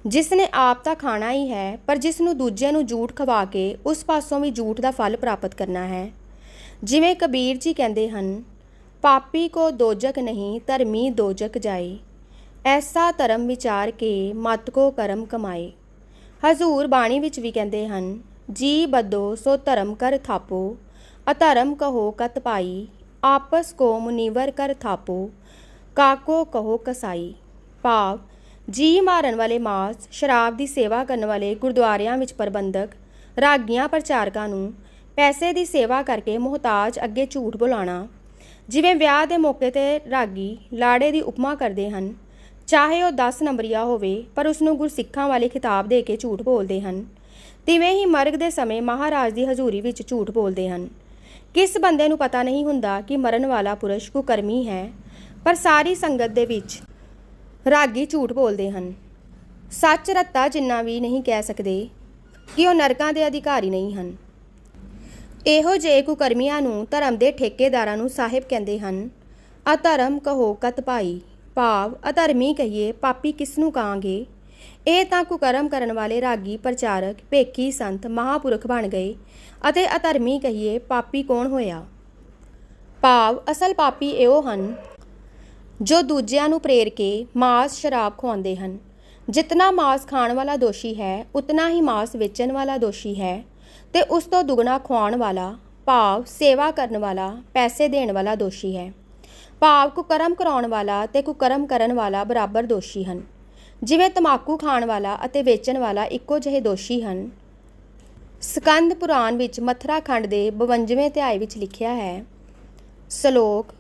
ਜਿਸ ਨੇ ਆਪ ਤਾਂ ਖਾਣਾ ਹੀ ਹੈ, ਪਰ ਜਿਸ ਨੂੰ ਦੂਜਿਆਂ ਨੂੰ ਝੂਠ ਖਵਾ ਕੇ ਉਸ ਪਾਸੋਂ ਵੀ ਝੂਠ ਦਾ ਫਲ ਪ੍ਰਾਪਤ ਕਰਨਾ ਹੈ। ਜਿਵੇਂ ਕਬੀਰ ਜੀ ਕਹਿੰਦੇ ਹਨ, ਪਾਪੀ ਕੋ ਦੋਜਕ ਨਹੀਂ, ਧਰਮੀ ਦੋਜਕ ਜਾਏ। ਐਸਾ ਧਰਮ ਵਿਚਾਰ ਕੇ ਮਤ ਕੋ ਕਰਮ ਕਮਾਏ। ਹਜ਼ੂਰ ਬਾਣੀ ਵਿੱਚ ਵੀ ਕਹਿੰਦੇ ਹਨ, ਜੀ ਬਦੋ ਸੋ ਧਰਮ ਕਰ ਥਾਪੋ, ਅਧਰਮ ਕਹੋ ਕਤ ਪਾਈ, ਆਪਸ ਕੋ ਮੁਨੀਵਰ ਕਰ ਥਾਪੋ, ਕਾਕੋ ਕਹੋ ਕਸਾਈ। ਭਾਵ, ਜੀ ਮਾਰਨ ਵਾਲੇ ਮਾਸ, ਸ਼ਰਾਬ ਦੀ ਸੇਵਾ ਕਰਨ ਵਾਲੇ ਗੁਰਦੁਆਰਿਆਂ ਵਿੱਚ ਪ੍ਰਬੰਧਕ, ਰਾਗੀਆਂ ਪ੍ਰਚਾਰਕਾਂ ਨੂੰ ਪੈਸੇ ਦੀ ਸੇਵਾ ਕਰਕੇ ਮੁਹਤਾਜ ਅੱਗੇ ਝੂਠ ਬੁਲਾਣਾ ਜਿਵੇਂ ਵਿਆਹ ਦੇ ਮੌਕੇ ਤੇ ਰਾਗੀ ਲਾੜੇ ਦੀ ਉਪਮਾ ਕਰਦੇ ਹਨ ਚਾਹੇ ਉਹ 10 ਨੰਬਰੀਆ ਹੋਵੇ, ਪਰ ਉਸ ਨੂੰ ਗੁਰਸਿੱਖਾਂ ਵਾਲੇ ਖਿਤਾਬ ਦੇ ਕੇ ਝੂਠ ਬੋਲਦੇ ਹਨ। ਤਿਵੇਂ ਹੀ ਮਰਗ ਦੇ ਸਮੇਂ ਮਹਾਰਾਜ ਦੀ ਹਜ਼ੂਰੀ ਵਿੱਚ ਝੂਠ ਬੋਲਦੇ ਹਨ। ਕਿਸ ਬੰਦੇ ਨੂੰ ਪਤਾ ਨਹੀਂ ਹੁੰਦਾ ਕਿ ਮਰਨ ਵਾਲਾ ਪੁਰਸ਼ ਕੁਕਰਮੀ ਹੈ, ਪਰ ਸਾਰੀ ਸੰਗਤ ਦੇ ਵਿੱਚ ਰਾਗੀ ਝੂਠ ਬੋਲਦੇ ਹਨ। ਸੱਚ ਰੱਤਾ ਜਿੰਨਾ ਵੀ ਨਹੀਂ ਕਹਿ ਸਕਦੇ, ਕਿ ਉਹ ਨਰਕਾਂ ਦੇ ਅਧਿਕਾਰੀ ਨਹੀਂ ਹਨ। ਇਹੋ ਜਿਹੇ ਕੁਕਰਮੀਆਂ ਨੂੰ ਧਰਮ ਦੇ ਠੇਕੇਦਾਰਾਂ ਨੂੰ ਸਾਹਿਬ ਕਹਿੰਦੇ ਹਨ, ਅਧਰਮ ਕਹੋ ਕਤ ਭਾਈ ਭਾਵ ਅਧਰਮੀ ਕਹੀਏ, ਪਾਪੀ ਕਿਸ ਨੂੰ ਕਹਾਂਗੇ? ਇਹ ਤਾਂ ਕੁਕਰਮ ਕਰਨ ਵਾਲੇ ਰਾਗੀ ਪ੍ਰਚਾਰਕ ਭੇਖੀ ਸੰਤ ਮਹਾਪੁਰਖ ਬਣ ਗਏ ਅਤੇ ਅਧਰਮੀ ਕਹੀਏ, ਪਾਪੀ ਕੌਣ ਹੋਇਆ? ਭਾਵ ਅਸਲ ਪਾਪੀ ਇਹੋ ਹਨ ਜੋ ਦੂਜਿਆਂ ਨੂੰ ਪ੍ਰੇਰ ਕੇ ਮਾਸ ਸ਼ਰਾਬ ਖਵਾਉਂਦੇ ਹਨ। ਜਿਤਨਾ ਮਾਸ ਖਾਣ ਵਾਲਾ ਦੋਸ਼ੀ ਹੈ, ਉਤਨਾ ਹੀ ਮਾਸ ਵੇਚਣ ਵਾਲਾ ਦੋਸ਼ੀ ਹੈ ਤੇ ਉਸ ਤੋਂ ਦੁੱਗਣਾ ਖਵਾਉਣ ਵਾਲਾ, ਭਾਵ ਸੇਵਾ ਕਰਨ ਵਾਲਾ, ਪੈਸੇ ਦੇਣ ਵਾਲਾ ਦੋਸ਼ੀ ਹੈ। ਭਾਵ ਕੁਕਰਮ ਕਰਾਉਣ ਵਾਲਾ ਤੇ ਕੁਕਰਮ ਕਰਨ ਵਾਲਾ ਬਰਾਬਰ ਦੋਸ਼ੀ ਹਨ। ਜਿਵੇਂ ਤਮਾਕੂ ਖਾਣ ਵਾਲਾ ਅਤੇ ਵੇਚਣ ਵਾਲਾ ਇੱਕੋ ਜਿਹੇ ਦੋਸ਼ੀ ਹਨ। ਸਕੰਦ ਪੁਰਾਣ ਵਿੱਚ ਮਥਰਾ ਖੰਡ ਦੇ 52ਵੇਂ ਅਧਿਆਇ ਵਿੱਚ ਲਿਖਿਆ ਹੈ, ਸ਼ਲੋਕ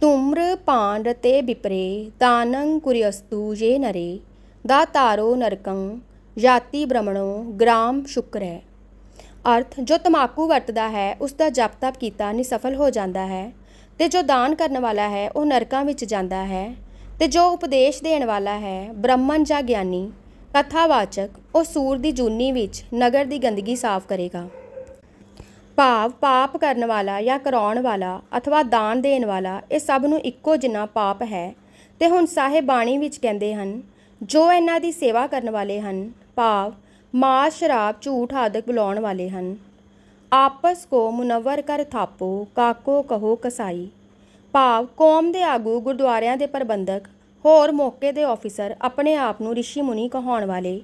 ਤੁਮ੍ਰ ਪਾਨ ਰਤੇ ਬਿਪਰੇ, ਦਾਨੰ ਕੁਰਿਅਸਤੂ ਜੇ ਨਰੇ ਦਾ ਤਾਰੋ ਨਰਕੰ, ਯਾਤੀ ਬ੍ਰਹਮਣੋ ਗ੍ਰਾਮ ਸ਼ੁਕਰੈ ਅਰਥ, ਜੋ ਤਮਾਕੂ ਵਰਤਦਾ ਹੈ ਉਸ ਦਾ ਜਪ ਤਪ ਕੀਤਾ ਨਿਸਫਲ ਹੋ ਜਾਂਦਾ ਹੈ। ਤੇ ਜੋ ਦਾਨ ਕਰਨ ਵਾਲਾ ਹੈ, ਉਹ ਨਰਕਾਂ ਵਿੱਚ ਜਾਂਦਾ ਹੈ ਤੇ ਜੋ ਉਪਦੇਸ਼ ਦੇਣ ਵਾਲਾ ਹੈ, ਬ੍ਰਾਹਮਣ ਜਾਂ ਗਿਆਨੀ, ਕਥਾਵਾਚਕ, ਉਹ ਸੂਰ ਦੀ ਜੂਨੀ ਵਿੱਚ ਨਗਰ ਦੀ ਗੰਦਗੀ ਸਾਫ਼ ਕਰੇਗਾ। ਭਾਵ ਪਾਪ ਕਰਨ ਵਾਲਾ ਜਾਂ ਕਰਾਉਣ ਵਾਲਾ ਅਥਵਾ ਦਾਨ ਦੇਣ ਵਾਲਾ, ਇਹ ਸਭ ਨੂੰ ਇੱਕੋ ਜਿੰਨਾ ਪਾਪ ਹੈ। ਤੇ ਹੁਣ ਸਾਹਿਬ ਬਾਣੀ ਵਿੱਚ ਕਹਿੰਦੇ ਹਨ, ਜੋ ਇਹਨਾਂ ਦੀ ਸੇਵਾ ਕਰਨ ਵਾਲੇ ਹਨ, ਭਾਵ ਮਾਸ ਸ਼ਰਾਬ ਝੂਠ ਆਦਿਕ ਬੁਲਾਉਣ ਵਾਲੇ ਹਨ। ਆਪਸ ਕੋ ਮੁਨਵਰ ਕਰ ਥਾਪੋ, ਕਾਕੋ ਕਹੋ ਕਸਾਈ। ਭਾਵ ਕੌਮ ਦੇ ਆਗੂ ਗੁਰਦੁਆਰਿਆਂ ਦੇ ਪ੍ਰਬੰਧਕ, ਹੋਰ ਮੌਕੇ ਦੇ ਆਫੀਸਰ ਆਪਣੇ ਆਪ ਨੂੰ ਰਿਸ਼ੀ ਮੁਨੀ ਕਹਾਉਣ ਵਾਲੇ,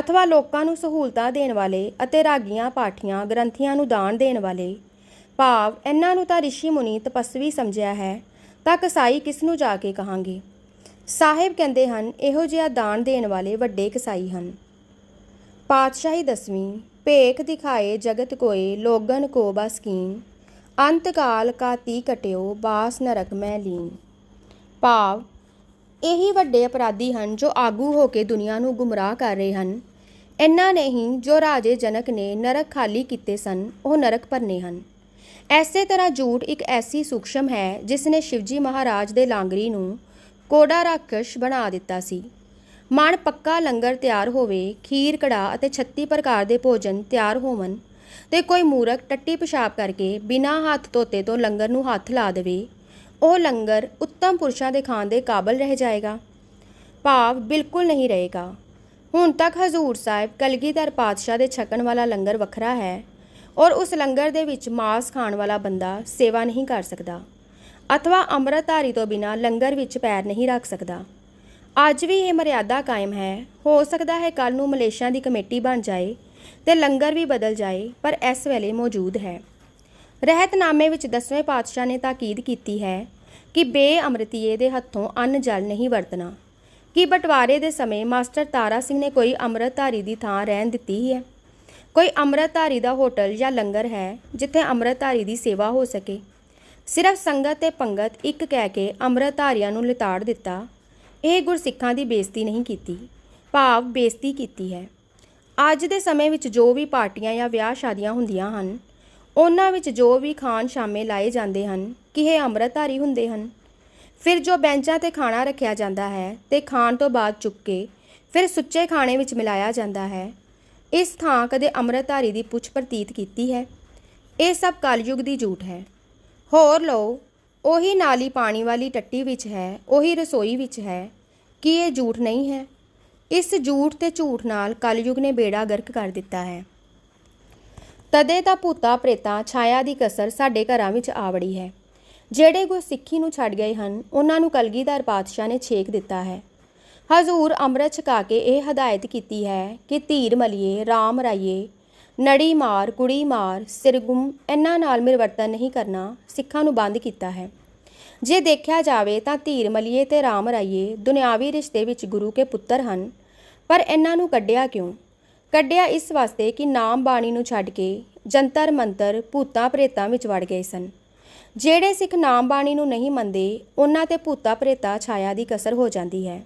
ਅਥਵਾ ਲੋਕਾਂ ਨੂੰ ਸਹੂਲਤਾਂ ਦੇਣ ਵਾਲੇ ਅਤੇ ਰਾਗੀਆਂ ਪਾਠੀਆਂ ਗ੍ਰੰਥੀਆਂ ਨੂੰ ਦਾਨ ਦੇਣ ਵਾਲੇ। ਭਾਵ ਇਹਨਾਂ ਨੂੰ ਤਾਂ ਰਿਸ਼ੀ ਮੁਨੀ ਤਪਸਵੀ ਸਮਝਿਆ ਹੈ, ਤਾਂ ਕਸਾਈ ਕਿਸ ਨੂੰ ਜਾ ਕੇ ਕਹਾਂਗੇ? ਸਾਹਿਬ ਕਹਿੰਦੇ ਹਨ, ਇਹੋ ਜਿਹਾ ਦਾਨ ਦੇਣ ਵਾਲੇ ਵੱਡੇ ਕਸਾਈ ਹਨ। ਪਾਤਸ਼ਾਹੀ ਦਸਵੀਂ। ਭੇਖ ਦਿਖਾਏ ਜਗਤ ਕੋਏ, ਲੋਗਨ ਕੋ ਬਸ ਕੀਨ। ਅੰਤ ਕਾਲ ਕਾ ਕਟਿਓ, ਬਾਸ ਨਰਕ ਮੈਂ ਲੀਨ। ਭਾਵ, ਇਹੀ ਵੱਡੇ ਅਪਰਾਧੀ ਹਨ ਜੋ ਆਗੂ ਹੋ ਕੇ ਦੁਨੀਆ ਨੂੰ ਗੁੰਮਰਾਹ ਕਰ ਰਹੇ ਹਨ। ਇੰਨਾ ਨਹੀਂ ਜੋ ਰਾਜੇ ਜਨਕ ਨੇ ਨਰਕ ਖਾਲੀ ਕੀਤੇ ਸਨ, ਉਹ ਨਰਕ ਭਰਨੇ ਹਨ। ਐਸੇ ਤਰ੍ਹਾਂ ਝੂਠ ਇੱਕ ਐਸੀ ਸੂਖਸ਼ਮ ਹੈ ਜਿਸ ਨੇ ਸ਼ਿਵਜੀ ਮਹਾਰਾਜ ਦੇ ਲਾਂਗਰੀ ਨੂੰ ਕੋੜਾ ਰਾਖਸ਼ ਬਣਾ ਦਿੱਤਾ ਸੀ। ਮਨ ਪੱਕਾ ਲੰਗਰ ਤਿਆਰ ਹੋਵੇ, ਖੀਰ ਕੜਾ ਅਤੇ 36 ਪ੍ਰਕਾਰ ਦੇ ਭੋਜਨ ਤਿਆਰ ਹੋਵਣ ਤੇ ਕੋਈ ਮੂਰਖ ਟੱਟੀ ਪਿਸ਼ਾਬ ਕਰਕੇ ਬਿਨਾਂ ਹੱਥ ਧੋਤੇ ਤੋਂ ਲੰਗਰ ਨੂੰ ਹੱਥ ਲਾ ਦੇਵੇ, ਉਹ ਲੰਗਰ ਉੱਤਮ ਪੁਰਸ਼ਾਂ ਦੇ ਖਾਣ ਦੇ ਕਾਬਲ ਰਹਿ ਜਾਏਗਾ। ਭਾਵ ਬਿਲਕੁਲ ਨਹੀਂ ਰਹੇਗਾ। ਹੁਣ ਤੱਕ ਹਜ਼ੂਰ ਸਾਹਿਬ ਕਲਗੀਧਰ ਪਾਤਸ਼ਾਹ ਦੇ ਛਕਣ ਵਾਲਾ ਲੰਗਰ ਵੱਖਰਾ ਹੈ ਔਰ ਉਸ ਲੰਗਰ ਦੇ ਵਿੱਚ ਮਾਸ ਖਾਣ ਵਾਲਾ ਬੰਦਾ ਸੇਵਾ ਨਹੀਂ ਕਰ ਸਕਦਾ, ਅਥਵਾ ਅੰਮ੍ਰਿਤਧਾਰੀ ਤੋਂ ਬਿਨਾ ਲੰਗਰ ਵਿੱਚ ਪੈਰ ਨਹੀਂ ਰੱਖ ਸਕਦਾ। ਅੱਜ ਵੀ ਇਹ ਮਰਿਆਦਾ ਕਾਇਮ ਹੈ। ਹੋ ਸਕਦਾ ਹੈ ਕੱਲ ਨੂੰ ਮਲੇਸ਼ੀਆ ਦੀ ਕਮੇਟੀ ਬਣ ਜਾਏ ਤੇ ਲੰਗਰ ਵੀ ਬਦਲ ਜਾਏ, ਪਰ ਇਸ ਵੇਲੇ ਮੌਜੂਦ ਹੈ। ਰਹਿਤਨਾਮੇ ਵਿੱਚ ਦਸਵੇਂ ਪਾਤਸ਼ਾਹ ਨੇ ਤਾਕੀਦ ਕੀਤੀ ਹੈ ਕਿ ਬੇਅਮਰਤੀਏ ਦੇ ਹੱਥੋਂ ਅੰਨ ਜਲ ਨਹੀਂ ਵਰਤਣਾ। ਕਿ ਬਟਵਾਰੇ ਦੇ ਸਮੇਂ ਮਾਸਟਰ ਤਾਰਾ ਸਿੰਘ ਨੇ ਕੋਈ ਅੰਮ੍ਰਿਤਧਾਰੀ ਦੀ ਥਾਂ ਰਹਿਣ ਦਿੱਤੀ ਹੀ ਹੈ। ਕੋਈ ਅੰਮ੍ਰਿਤਧਾਰੀ ਦਾ ਹੋਟਲ ਜਾਂ ਲੰਗਰ ਹੈ ਜਿੱਥੇ ਅੰਮ੍ਰਿਤਧਾਰੀ ਦੀ ਸੇਵਾ ਹੋ ਸਕੇ। ਸਿਰਫ ਸੰਗਤ ਤੇ ਪੰਗਤ ਇੱਕ ਕਹਿ ਕੇ ਅੰਮ੍ਰਿਤਧਾਰੀਆਂ ਨੂੰ ਲਿਤਾੜ ਦਿੱਤਾ ਇਹ ਗੁਰਸਿੱਖਾਂ ਦੀ ਬੇਇੱਜ਼ਤੀ ਨਹੀਂ ਕੀਤੀ, ਭਾਵ ਬੇਇੱਜ਼ਤੀ ਕੀਤੀ ਹੈ। ਅੱਜ ਦੇ ਸਮੇਂ ਵਿੱਚ ਜੋ ਵੀ ਪਾਰਟੀਆਂ ਜਾਂ ਵਿਆਹ ਸ਼ਾਦੀਆਂ ਹੁੰਦੀਆਂ ਹਨ, ਉਹਨਾਂ ਵਿੱਚ ਜੋ ਵੀ ਖਾਣ ਸ਼ਾਮੇ ਲਾਏ ਜਾਂਦੇ ਹਨ ਕਿ ਇਹ ਅੰਮ੍ਰਿਤਧਾਰੀ ਹੁੰਦੇ ਹਨ। ਫਿਰ ਜੋ ਬੈਂਚਾਂ ਤੇ ਖਾਣਾ ਰੱਖਿਆ ਜਾਂਦਾ ਹੈ ਤੇ ਖਾਣ ਤੋਂ ਬਾਅਦ ਚੁੱਕ ਕੇ ਫਿਰ ਸੁੱਚੇ ਖਾਣੇ ਵਿੱਚ ਮਿਲਾਇਆ ਜਾਂਦਾ ਹੈ, ਇਸ ਥਾਂ ਕਦੇ ਅੰਮ੍ਰਿਤਧਾਰੀ ਦੀ ਪੁੱਛ ਪ੍ਰਤੀਤ ਕੀਤੀ ਹੈ। ਇਹ ਸਭ ਕਲਯੁਗ ਦੀ ਝੂਠ ਹੈ। ਹੋਰ ਲਓ ਉਹੀ ਨਾਲੀ ਪਾਣੀ ਵਾਲੀ ਟੱਟੀ ਵਿੱਚ ਹੈ, ਉਹੀ ਰਸੋਈ ਵਿੱਚ ਹੈ, ਕੀ ਇਹ ਝੂਠ ਨਹੀਂ ਹੈ? ਇਸ ਝੂਠ ਤੇ ਝੂਠ ਨਾਲ ਕਲਯੁਗ ਨੇ ਬੇੜਾ ਗਰਕ ਕਰ ਦਿੱਤਾ ਹੈ। ਤਦੇ ਤਾਂ ਭੂਤਾ ਪ੍ਰੇਤਾ ਛਾਇਆ ਦੀ ਕਸਰ ਸਾਡੇ ਘਰਾਂ ਵਿੱਚ ਆਵੜੀ ਹੈ। ਜਿਹੜੇ ਗੁਰਸਿੱਖੀ ਨੂੰ ਛੱਡ ਗਏ ਹਨ, ਉਹਨਾਂ ਨੂੰ ਕਲਗੀਧਰ ਪਾਤਸ਼ਾਹ ਨੇ ਛੇਕ ਦਿੱਤਾ ਹੈ। ਹਜ਼ੂਰ ਅੰਮ੍ਰਿਤ ਛਕਾ ਕੇ ਇਹ ਹਦਾਇਤ ਕੀਤੀ ਹੈ ਕਿ ਧੀਰ ਮਲੀਏ, ਰਾਮ ਰਾਈਏ ਨੜੀ ਮਾਰ, ਕੁੜੀ ਮਾਰ ਸਿਰਗੁਮ ਇਹਨਾਂ ਨਾਲ ਮਿਲਵਰਤਨ ਨਹੀਂ ਕਰਨਾ ਸਿੱਖਾਂ ਨੂੰ ਬੰਦ ਕੀਤਾ ਹੈ। ਜੇ ਦੇਖਿਆ ਜਾਵੇ ਤਾਂ ਧੀਰ ਮਲੀਏ ਤੇ ਰਾਮ ਰਾਈਏ ਦੁਨਿਆਵੀ ਰਿਸ਼ਤੇ ਵਿੱਚ ਗੁਰੂ ਕੇ ਪੁੱਤਰ ਹਨ। ਪਰ ਇਹਨਾਂ ਨੂੰ ਕੱਢਿਆ ਕਿਉਂ? ਕੱਢਿਆ ਇਸ ਵਾਸਤੇ ਕਿ ਨਾਮ ਬਾਣੀ ਨੂੰ ਛੱਡ ਕੇ ਜੰਤਰ ਮੰਤਰ ਭੂਤਾਂ ਪ੍ਰੇਤਾਂ ਵਿੱਚ ਵੜ ਗਏ ਸਨ। ਜਿਹੜੇ ਸਿੱਖ ਨਾਮ ਬਾਣੀ ਨੂੰ ਨਹੀਂ ਮੰਨਦੇ, ਉਹਨਾਂ ਤੇ ਭੂਤਾ ਪ੍ਰੇਤਾ ਛਾਇਆ ਦੀ ਕਸਰ ਹੋ ਜਾਂਦੀ ਹੈ।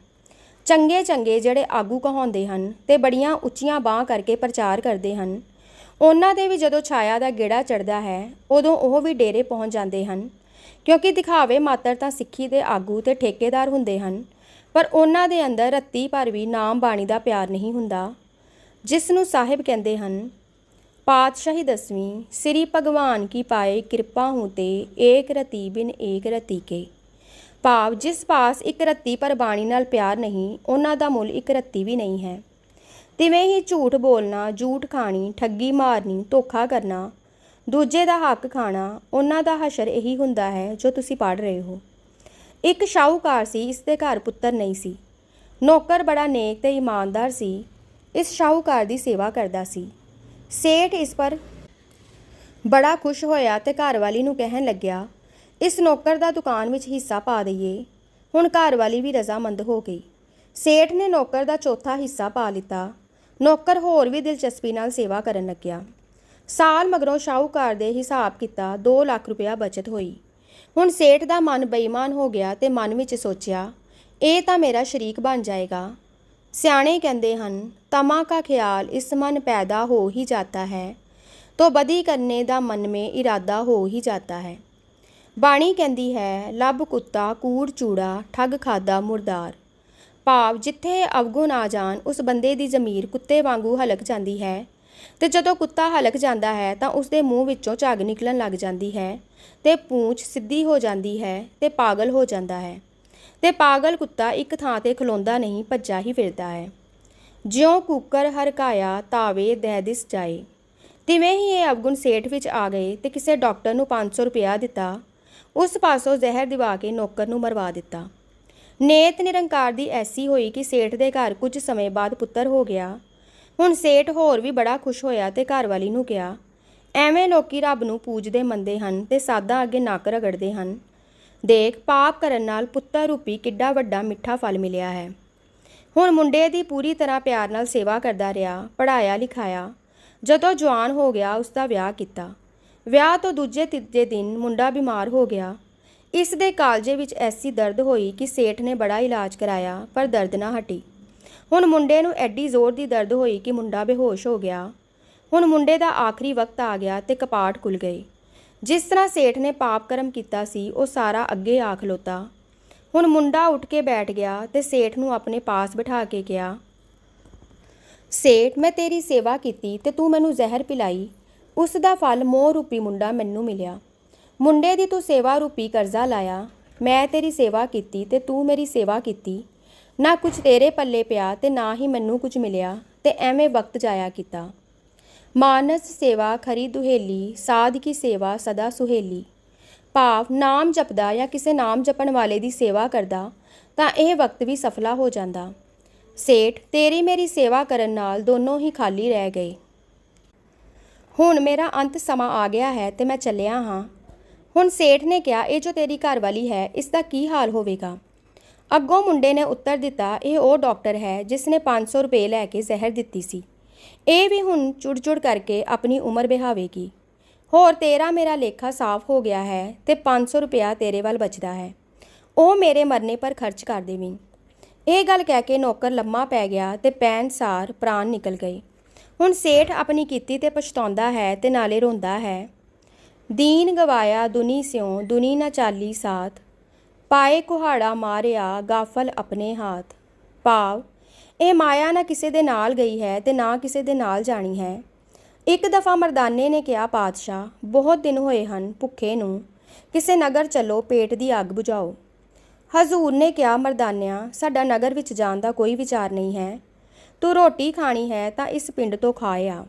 ਚੰਗੇ ਚੰਗੇ ਜਿਹੜੇ ਆਗੂ ਕਹਾਉਂਦੇ ਹਨ ਤੇ ਬੜੀਆਂ ਉੱਚੀਆਂ ਬਾਹਾਂ ਕਰਕੇ ਪ੍ਰਚਾਰ ਕਰਦੇ ਹਨ ਉਹਨਾਂ ਦੇ ਵੀ ਜਦੋਂ ਛਾਇਆ ਦਾ ਗੇੜਾ ਚੜਦਾ ਹੈ, ਉਦੋਂ ਉਹ ਵੀ ਡੇਰੇ ਪਹੁੰਚ ਜਾਂਦੇ ਹਨ। ਕਿਉਂਕਿ ਦਿਖਾਵੇ ਮਾਤਰ ਤਾਂ ਸਿੱਖੀ ਦੇ ਆਗੂ ਤੇ ਠੇਕੇਦਾਰ ਹੁੰਦੇ ਹਨ, ਪਰ ਉਹਨਾਂ ਦੇ ਅੰਦਰ ਰੱਤੀ ਭਰ ਵੀ ਨਾਮ ਬਾਣੀ ਦਾ ਪਿਆਰ ਨਹੀਂ ਹੁੰਦਾ। ਜਿਸ ਨੂੰ ਸਾਹਿਬ ਕਹਿੰਦੇ ਹਨ, ਪਾਤਸ਼ਾਹੀ ਦਸਵੀਂ, ਸ੍ਰੀ ਭਗਵਾਨ ਕੀ ਪਾਏ ਕਿਰਪਾ ਹੂੰ ਤੇ ਏਕ ਰਤੀ ਬਿਨ ਏਕ ਰਤੀ ਕੇ। ਭਾਵ ਜਿਸ ਪਾਸ ਇੱਕ ਰੱਤੀ ਪਰ ਬਾਣੀ ਨਾਲ ਪਿਆਰ ਨਹੀਂ, ਉਹਨਾਂ ਦਾ ਮੁੱਲ ਇੱਕ ਰੱਤੀ ਵੀ ਨਹੀਂ ਹੈ। ਤਿਵੇਂ ਹੀ ਝੂਠ ਬੋਲਣਾ, ਝੂਠ ਖਾਣੀ, ਠੱਗੀ ਮਾਰਨੀ, ਧੋਖਾ ਕਰਨਾ, ਦੂਜੇ ਦਾ ਹੱਕ ਖਾਣਾ, ਉਹਨਾਂ ਦਾ ਹਸ਼ਰ ਇਹੀ ਹੁੰਦਾ ਹੈ ਜੋ ਤੁਸੀਂ ਪੜ੍ਹ ਰਹੇ ਹੋ। ਇੱਕ ਸ਼ਾਹੂਕਾਰ ਸੀ, ਇਸ ਦੇ ਘਰ ਪੁੱਤਰ ਨਹੀਂ ਸੀ। ਨੌਕਰ ਬੜਾ ਨੇਕ ਤੇ ਇਮਾਨਦਾਰ ਸੀ। ਇਸ ਸ਼ਾਹੂਕਾਰ ਦੀ ਸੇਵਾ ਕਰਦਾ ਸੀ। ਸੇਠ ਇਸ ਪਰ ਬੜਾ ਖੁਸ਼ ਹੋਇਆ ਤੇ ਘਰਵਾਲੀ ਨੂੰ ਕਹਿਣ ਲੱਗਿਆ, ਇਸ ਨੌਕਰ ਦਾ ਦੁਕਾਨ ਵਿੱਚ ਹਿੱਸਾ ਪਾ ਦਈਏ। ਹੁਣ ਘਰਵਾਲੀ ਵੀ ਰਜ਼ਾਮੰਦ ਹੋ ਗਈ। ਸੇਠ ਨੇ ਨੌਕਰ ਦਾ ਚੌਥਾ ਹਿੱਸਾ ਪਾ ਲਿੱਤਾ। ਨੌਕਰ ਹੋਰ ਵੀ ਦਿਲਚਸਪੀ ਨਾਲ ਸੇਵਾ ਕਰਨ ਲੱਗਿਆ। ਸਾਲ ਮਗਰੋਂ ਸ਼ਾਹੂਕਾਰ ਦੇ ਹਿਸਾਬ ਕੀਤਾ 2 ਲੱਖ ਰੁਪਇਆ ਬਚਤ ਹੋਈ। ਹੁਣ ਸੇਠ ਦਾ ਮਨ ਬੇਈਮਾਨ ਹੋ ਗਿਆ ਤੇ ਮਨ ਵਿੱਚ ਸੋਚਿਆ, ਇਹ ਤਾਂ ਮੇਰਾ ਸ਼ਰੀਕ ਬਣ ਜਾਏਗਾ। ਸਿਆਣੇ ਕਹਿੰਦੇ ਹਨ, ਤਮਾ ਕਾ ਖਿਆਲ ਇਸ ਮਨ ਪੈਦਾ ਹੋ ਹੀ ਜਾਤਾ ਹੈ, ਤੋ ਬਦੀ ਕਰਨੇ ਦਾ ਮਨ ਮੇ ਇਰਾਦਾ ਹੋ ਹੀ ਜਾਤਾ ਹੈ। ਬਾਣੀ ਕਹਿੰਦੀ ਹੈ, ਲੱਭ ਕੁੱਤਾ ਕੂੜ ਚੂੜਾ, ਠੱਗ ਖਾਦਾ ਮੁਰਦਾਰ। ਭਾਵ ਜਿੱਥੇ ਅਵਗੁਣ ਆ ਜਾਣ, ਉਸ ਬੰਦੇ ਦੀ ਜ਼ਮੀਰ ਕੁੱਤੇ ਵਾਂਗੂ ਹਲਕ ਜਾਂਦੀ ਹੈ। ਤੇ ਜਦੋਂ ਕੁੱਤਾ ਹਲਕ ਜਾਂਦਾ ਹੈ, ਤਾਂ ਉਸ ਦੇ ਮੂੰਹ ਵਿੱਚੋਂ ਝੱਗ ਨਿਕਲਣ ਲੱਗ ਜਾਂਦੀ ਹੈ ਤੇ ਪੂੰਛ ਸਿੱਧੀ ਹੋ ਜਾਂਦੀ ਹੈ ਤੇ ਪਾਗਲ ਹੋ ਜਾਂਦਾ ਹੈ। ਤੇ ਪਾਗਲ ਕੁੱਤਾ ਇੱਕ ਥਾਂ ਤੇ ਖਲੋਂਦਾ ਨਹੀਂ, ਭੱਜਾ ਹੀ ਫਿਰਦਾ ਹੈ। ਜਿਉਂ ਕੁੱਕਰ ਹਰਕਾਇਆ ਤਾਵੇ ਦਹਿ ਦਿਸ ਜਾਏ। ਤਿਵੇਂ ਹੀ ਇਹ ਅਵਗੁਣ ਸੇਠ ਵਿੱਚ ਆ ਗਏ ਤੇ ਕਿਸੇ ਡਾਕਟਰ ਨੂੰ 500 ਰੁਪਇਆ ਦਿੱਤਾ। ਉਸ ਪਾਸੋਂ ਜ਼ਹਿਰ ਦਿਵਾ ਕੇ ਨੌਕਰ ਨੂੰ ਮਰਵਾ ਦਿੱਤਾ। ਨੇਤ ਨਿਰੰਕਾਰ ਦੀ ਐਸੀ ਹੋਈ ਕਿ ਸੇਠ ਦੇ ਘਰ ਕੁਝ ਸਮੇਂ ਬਾਅਦ ਪੁੱਤਰ ਹੋ ਗਿਆ। ਹੁਣ ਸੇਠ ਹੋਰ ਵੀ ਬੜਾ ਖੁਸ਼ ਹੋਇਆ ਤੇ ਘਰਵਾਲੀ ਨੂੰ ਕਿਹਾ, ਐਵੇਂ ਲੋਕੀ ਰੱਬ ਨੂੰ ਪੂਜਦੇ ਮੰਨਦੇ ਹਨ ਤੇ ਸਾਦਾ ਅੱਗੇ ਨੱਕ ਰਗੜਦੇ ਹਨ। ਦੇਖ, ਪਾਪ ਕਰਨ ਨਾਲ ਪੁੱਤਰ ਰੂਪੀ ਕਿੱਡਾ ਵੱਡਾ ਮਿੱਠਾ ਫਲ ਮਿਲਿਆ ਹੈ ਹੁਣ ਮੁੰਡੇ ਦੀ ਪੂਰੀ ਤਰ੍ਹਾਂ ਪਿਆਰ ਨਾਲ ਸੇਵਾ ਕਰਦਾ ਰਿਹਾ ਪੜਾਇਆ ਲਿਖਾਇਆ। ਜਦੋਂ ਜਵਾਨ ਹੋ ਗਿਆ ਉਸ ਦਾ ਵਿਆਹ ਕੀਤਾ। ਵਿਆਹ ਤੋਂ ਦੂਜੇ ਤੀਜੇ ਦਿਨ ਮੁੰਡਾ ਬਿਮਾਰ ਹੋ ਗਿਆ। ਇਸ ਦੇ ਕਾਲਜੇ ਵਿੱਚ ਐਸੀ ਦਰਦ ਹੋਈ ਕਿ ਸੇਠ ਨੇ ਬੜਾ ਇਲਾਜ ਕਰਾਇਆ, ਪਰ ਦਰਦ ਨਾ ਹਟੀ। ਹੁਣ ਮੁੰਡੇ ਨੂੰ ਐਡੀ ਜ਼ੋਰ ਦੀ ਦਰਦ ਹੋਈ ਕਿ ਮੁੰਡਾ ਬੇਹੋਸ਼ ਹੋ ਗਿਆ। ਹੁਣ ਮੁੰਡੇ ਦਾ ਆਖਰੀ ਵਕਤ ਆ ਗਿਆ ਤੇ ਕਪਾਟ ਖੁੱਲ ਗਏ ਜਿਸ ਤਰ੍ਹਾਂ ਸੇਠ ਨੇ ਪਾਪ ਕਰਮ ਕੀਤਾ ਸੀ, ਉਹ ਸਾਰਾ ਅੱਗੇ ਆ ਖਲੋਤਾ ਹੁਣ ਮੁੰਡਾ ਉੱਠ ਕੇ ਬੈਠ ਗਿਆ ਤੇ ਸੇਠ ਨੂੰ ਆਪਣੇ ਪਾਸ ਬਿਠਾ ਕੇ ਕਿਹਾ, ਸੇਠ, ਮੈਂ ਤੇਰੀ ਸੇਵਾ ਕੀਤੀ ਤੇ ਤੂੰ ਮੈਨੂੰ ਜ਼ਹਿਰ ਪਿਲਾਈ। ਉਸ ਦਾ ਫਲ ਮੋਹ ਰੂਪੀ ਮੁੰਡਾ ਮੈਨੂੰ ਮਿਲਿਆ। ਮੁੰਡੇ ਦੀ ਤੂੰ ਸੇਵਾ ਰੂਪੀ ਕਰਜ਼ਾ ਲਾਇਆ, ਮੈਂ ਤੇਰੀ ਸੇਵਾ ਕੀਤੀ ਤੇ ਤੂੰ ਮੇਰੀ ਸੇਵਾ ਕੀਤੀ। ਨਾ ਕੁਝ ਤੇਰੇ ਪੱਲੇ ਪਿਆ ਤੇ ਨਾ ਹੀ ਮੈਨੂੰ ਕੁਝ ਮਿਲਿਆ, ਤੇ ਐਵੇਂ ਵਕਤ ਜਾਇਆ ਕੀਤਾ। ਮਾਨਸ ਸੇਵਾ ਖਰੀ ਦੁਹੇਲੀ, ਸਾਧ ਕੀ ਸੇਵਾ ਸਦਾ ਸੁਹੇਲੀ। ਭਾਵ ਨਾਮ ਜਪਦਾ ਜਾਂ ਕਿਸੇ ਨਾਮ ਜਪਣ ਵਾਲੇ ਦੀ ਸੇਵਾ ਕਰਦਾ, ਤਾਂ ਇਹ ਵਕਤ ਵੀ ਸਫਲਾ ਹੋ ਜਾਂਦਾ। ਸੇਠ, ਤੇਰੀ ਮੇਰੀ ਸੇਵਾ ਕਰਨ ਨਾਲ ਦੋਨੋਂ ਹੀ ਖਾਲੀ ਰਹਿ ਗਏ। ਹੁਣ ਮੇਰਾ ਅੰਤ ਸਮਾਂ ਆ ਗਿਆ ਹੈ ਤੇ ਮੈਂ ਚੱਲਿਆ ਹਾਂ। ਹੁਣ ਸੇਠ ਨੇ ਕਿਹਾ, ਇਹ ਜੋ ਤੇਰੀ ਘਰਵਾਲੀ ਹੈ, ਇਸ ਦਾ ਕੀ ਹਾਲ ਹੋਵੇਗਾ? ਅੱਗੋਂ ਮੁੰਡੇ ਨੇ ਉੱਤਰ ਦਿੱਤਾ, ਇਹ ਉਹ ਡਾਕਟਰ ਹੈ, ਜਿਸ ਨੇ 500 ਰੁਪਏ ਲੈ ਕੇ ਜ਼ਹਿਰ ਦਿੱਤੀ ਸੀ। ਇਹ ਵੀ ਹੁਣ ਚੁੜ-ਚੁੜ ਕਰਕੇ ਆਪਣੀ ਉਮਰ ਬਿਹਾਵੇਗੀ। ਹੋਰ ਤੇਰਾ ਮੇਰਾ ਲੇਖਾ ਸਾਫ਼ ਹੋ ਗਿਆ ਹੈ ਤੇ 500 ਰੁਪਇਆ ਤੇਰੇ ਵੱਲ ਬਚਦਾ ਹੈ। ਉਹ ਮੇਰੇ ਮਰਨੇ ਪਰ ਖਰਚ ਕਰ ਦੇਵੀਂ। ਇਹ ਗੱਲ ਕਹਿ ਕੇ ਨੌਕਰ ਲੰਮਾ ਪੈ ਗਿਆ ਤੇ ਪੈਣ ਸਾਰ ਪ੍ਰਾਣ ਨਿਕਲ ਗਏ। ਹੁਣ ਸੇਠ ਆਪਣੀ ਕੀਤੀ ਤੇ ਪਛਤਾਉਂਦਾ ਹੈ ਤੇ ਨਾਲੇ ਰੋਂਦਾ ਹੈ ਦੀਨ ਗਵਾਇਆ ਦੁਨੀ ਸਿਉ, ਦੁਨੀ ਨਾ ਚਾਲੀ ਸਾਥ। ਪਾਏ ਕੁਹਾੜਾ ਮਾਰਿਆ ਗਾਫਲ ਆਪਣੇ ਹਾਥ। ਭਾਵ, ਇਹ ਮਾਇਆ ਨਾ ਕਿਸੇ ਦੇ ਨਾਲ ਗਈ ਹੈ ਤੇ ਨਾ ਕਿਸੇ ਦੇ ਨਾਲ ਜਾਣੀ ਹੈ। ਇੱਕ ਦਫਾ ਮਰਦਾਨੇ ਨੇ ਕਿਹਾ, ਪਾਤਸ਼ਾਹ, ਬਹੁਤ ਦਿਨ ਹੋਏ ਹਨ ਭੁੱਖੇ ਨੂੰ, ਕਿਸੇ ਨਗਰ ਚੱਲੋ, ਪੇਟ ਦੀ ਅੱਗ ਬੁਝਾਓ। ਹਜ਼ੂਰ ਨੇ ਕਿਹਾ, ਮਰਦਾਨਿਆਂ, ਸਾਡਾ ਨਗਰ ਵਿੱਚ ਜਾਣ ਦਾ ਕੋਈ ਵਿਚਾਰ ਨਹੀਂ ਹੈ। ਤੂੰ ਰੋਟੀ ਖਾਣੀ ਹੈ ਤਾਂ ਇਸ ਪਿੰਡ ਤੋਂ ਖਾ ਆ।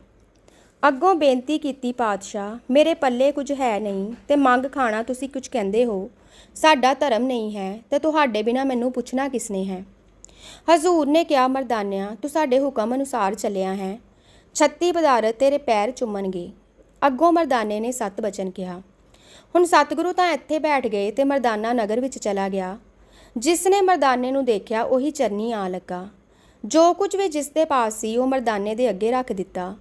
ਅੱਗੋਂ ਬੇਨਤੀ ਕੀਤੀ, ਪਾਤਸ਼ਾਹ, ਮੇਰੇ ਪੱਲੇ ਕੁਝ ਹੈ ਨਹੀਂ ਤੇ ਮੰਗ ਖਾਣਾ ਤੁਸੀਂ ਕੁਝ ਕਹਿੰਦੇ ਹੋ। ਸਾਡਾ ਧਰਮ ਨਹੀਂ ਹੈ ਤੇ ਤੁਹਾਡੇ ਬਿਨਾ ਮੈਨੂੰ ਪੁੱਛਣਾ ਕਿਸਨੇ ਹੈ? ਹਜ਼ੂਰ ਨੇ ਕਿਹਾ, ਮਰਦਾਨਿਆ, ਤੂੰ ਸਾਡੇ ਹੁਕਮ ਅਨੁਸਾਰ ਚੱਲਿਆ ਹੈ। 36 ਪਦਾਰਥ ਤੇਰੇ ਪੈਰ ਚੁੰਮਣਗੇ। ਅੱਗੋਂ ਮਰਦਾਨੇ ਨੇ ਸੱਤ ਬਚਨ ਕਿਹਾ। ਹੁਣ ਸਤਿਗੁਰੂ ਤਾਂ ਇੱਥੇ ਬੈਠ ਗਏ ਤੇ ਮਰਦਾਨਾ ਨਗਰ ਵਿੱਚ ਚਲਾ ਗਿਆ। ਜਿਸ ਨੇ ਮਰਦਾਨੇ ਨੂੰ ਦੇਖਿਆ, ਉਹੀ ਚਰਨੀ ਆ ਲੱਗਾ। ਜੋ ਕੁਝ ਵੀ ਜਿਸ ਦੇ ਪਾਸ ਸੀ, ਉਹ ਮਰਦਾਨੇ ਦੇ ਅੱਗੇ ਰੱਖ ਦਿੱਤਾ।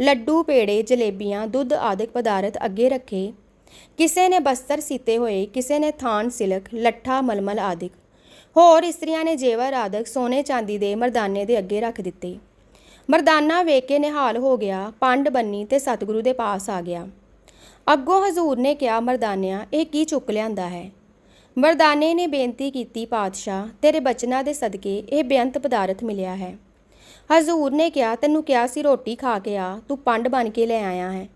ਲੱਡੂ, ਪੇੜੇ, ਜਲੇਬੀਆਂ, ਦੁੱਧ ਆਦਿਕ ਪਦਾਰਥ ਅੱਗੇ ਰੱਖੇ। ਕਿਸੇ ਨੇ ਬਸਤਰ ਸੀਤੇ ਹੋਏ, ਕਿਸੇ ਨੇ ਥਾਨ, ਸਿਲਕ, ਲੱਠਾ, ਮਲਮਲ ਆਦਿਕ। ਹੋਰ ਇਸਤਰੀਆਂ ਨੇ ਜੇਵਰ ਆਦਿਕ ਸੋਨੇ ਚਾਂਦੀ ਦੇ ਮਰਦਾਨੇ ਦੇ ਅੱਗੇ ਰੱਖ ਦਿੱਤੇ। ਮਰਦਾਨਾ ਵੇਖ ਕੇ ਨਿਹਾਲ ਹੋ ਗਿਆ, ਪੰਡ ਬੰਨੀ ਤੇ ਸਤਿਗੁਰੂ ਦੇ ਪਾਸ ਆ ਗਿਆ। ਅੱਗੋਂ ਹਜ਼ੂਰ ਨੇ ਕਿਹਾ, ਮਰਦਾਨਿਆਂ, ਇਹ ਕੀ ਚੁੱਕ ਲਿਆਂਦਾ ਹੈ? ਮਰਦਾਨੇ ਨੇ ਬੇਨਤੀ ਕੀਤੀ, ਪਾਤਸ਼ਾਹ, ਤੇਰੇ ਬਚਨਾਂ ਦੇ ਸਦਕੇ ਇਹ ਬੇਅੰਤ ਪਦਾਰਥ ਮਿਲਿਆ ਹੈ। ਹਜ਼ੂਰ ਨੇ ਕਿਹਾ, ਤੈਨੂੰ ਕਿਹਾ ਸੀ ਰੋਟੀ ਖਾ ਕੇ ਆ, ਤੂੰ ਪੰਡ ਬਣ ਕੇ ਲੈ ਆਇਆ ਹੈ।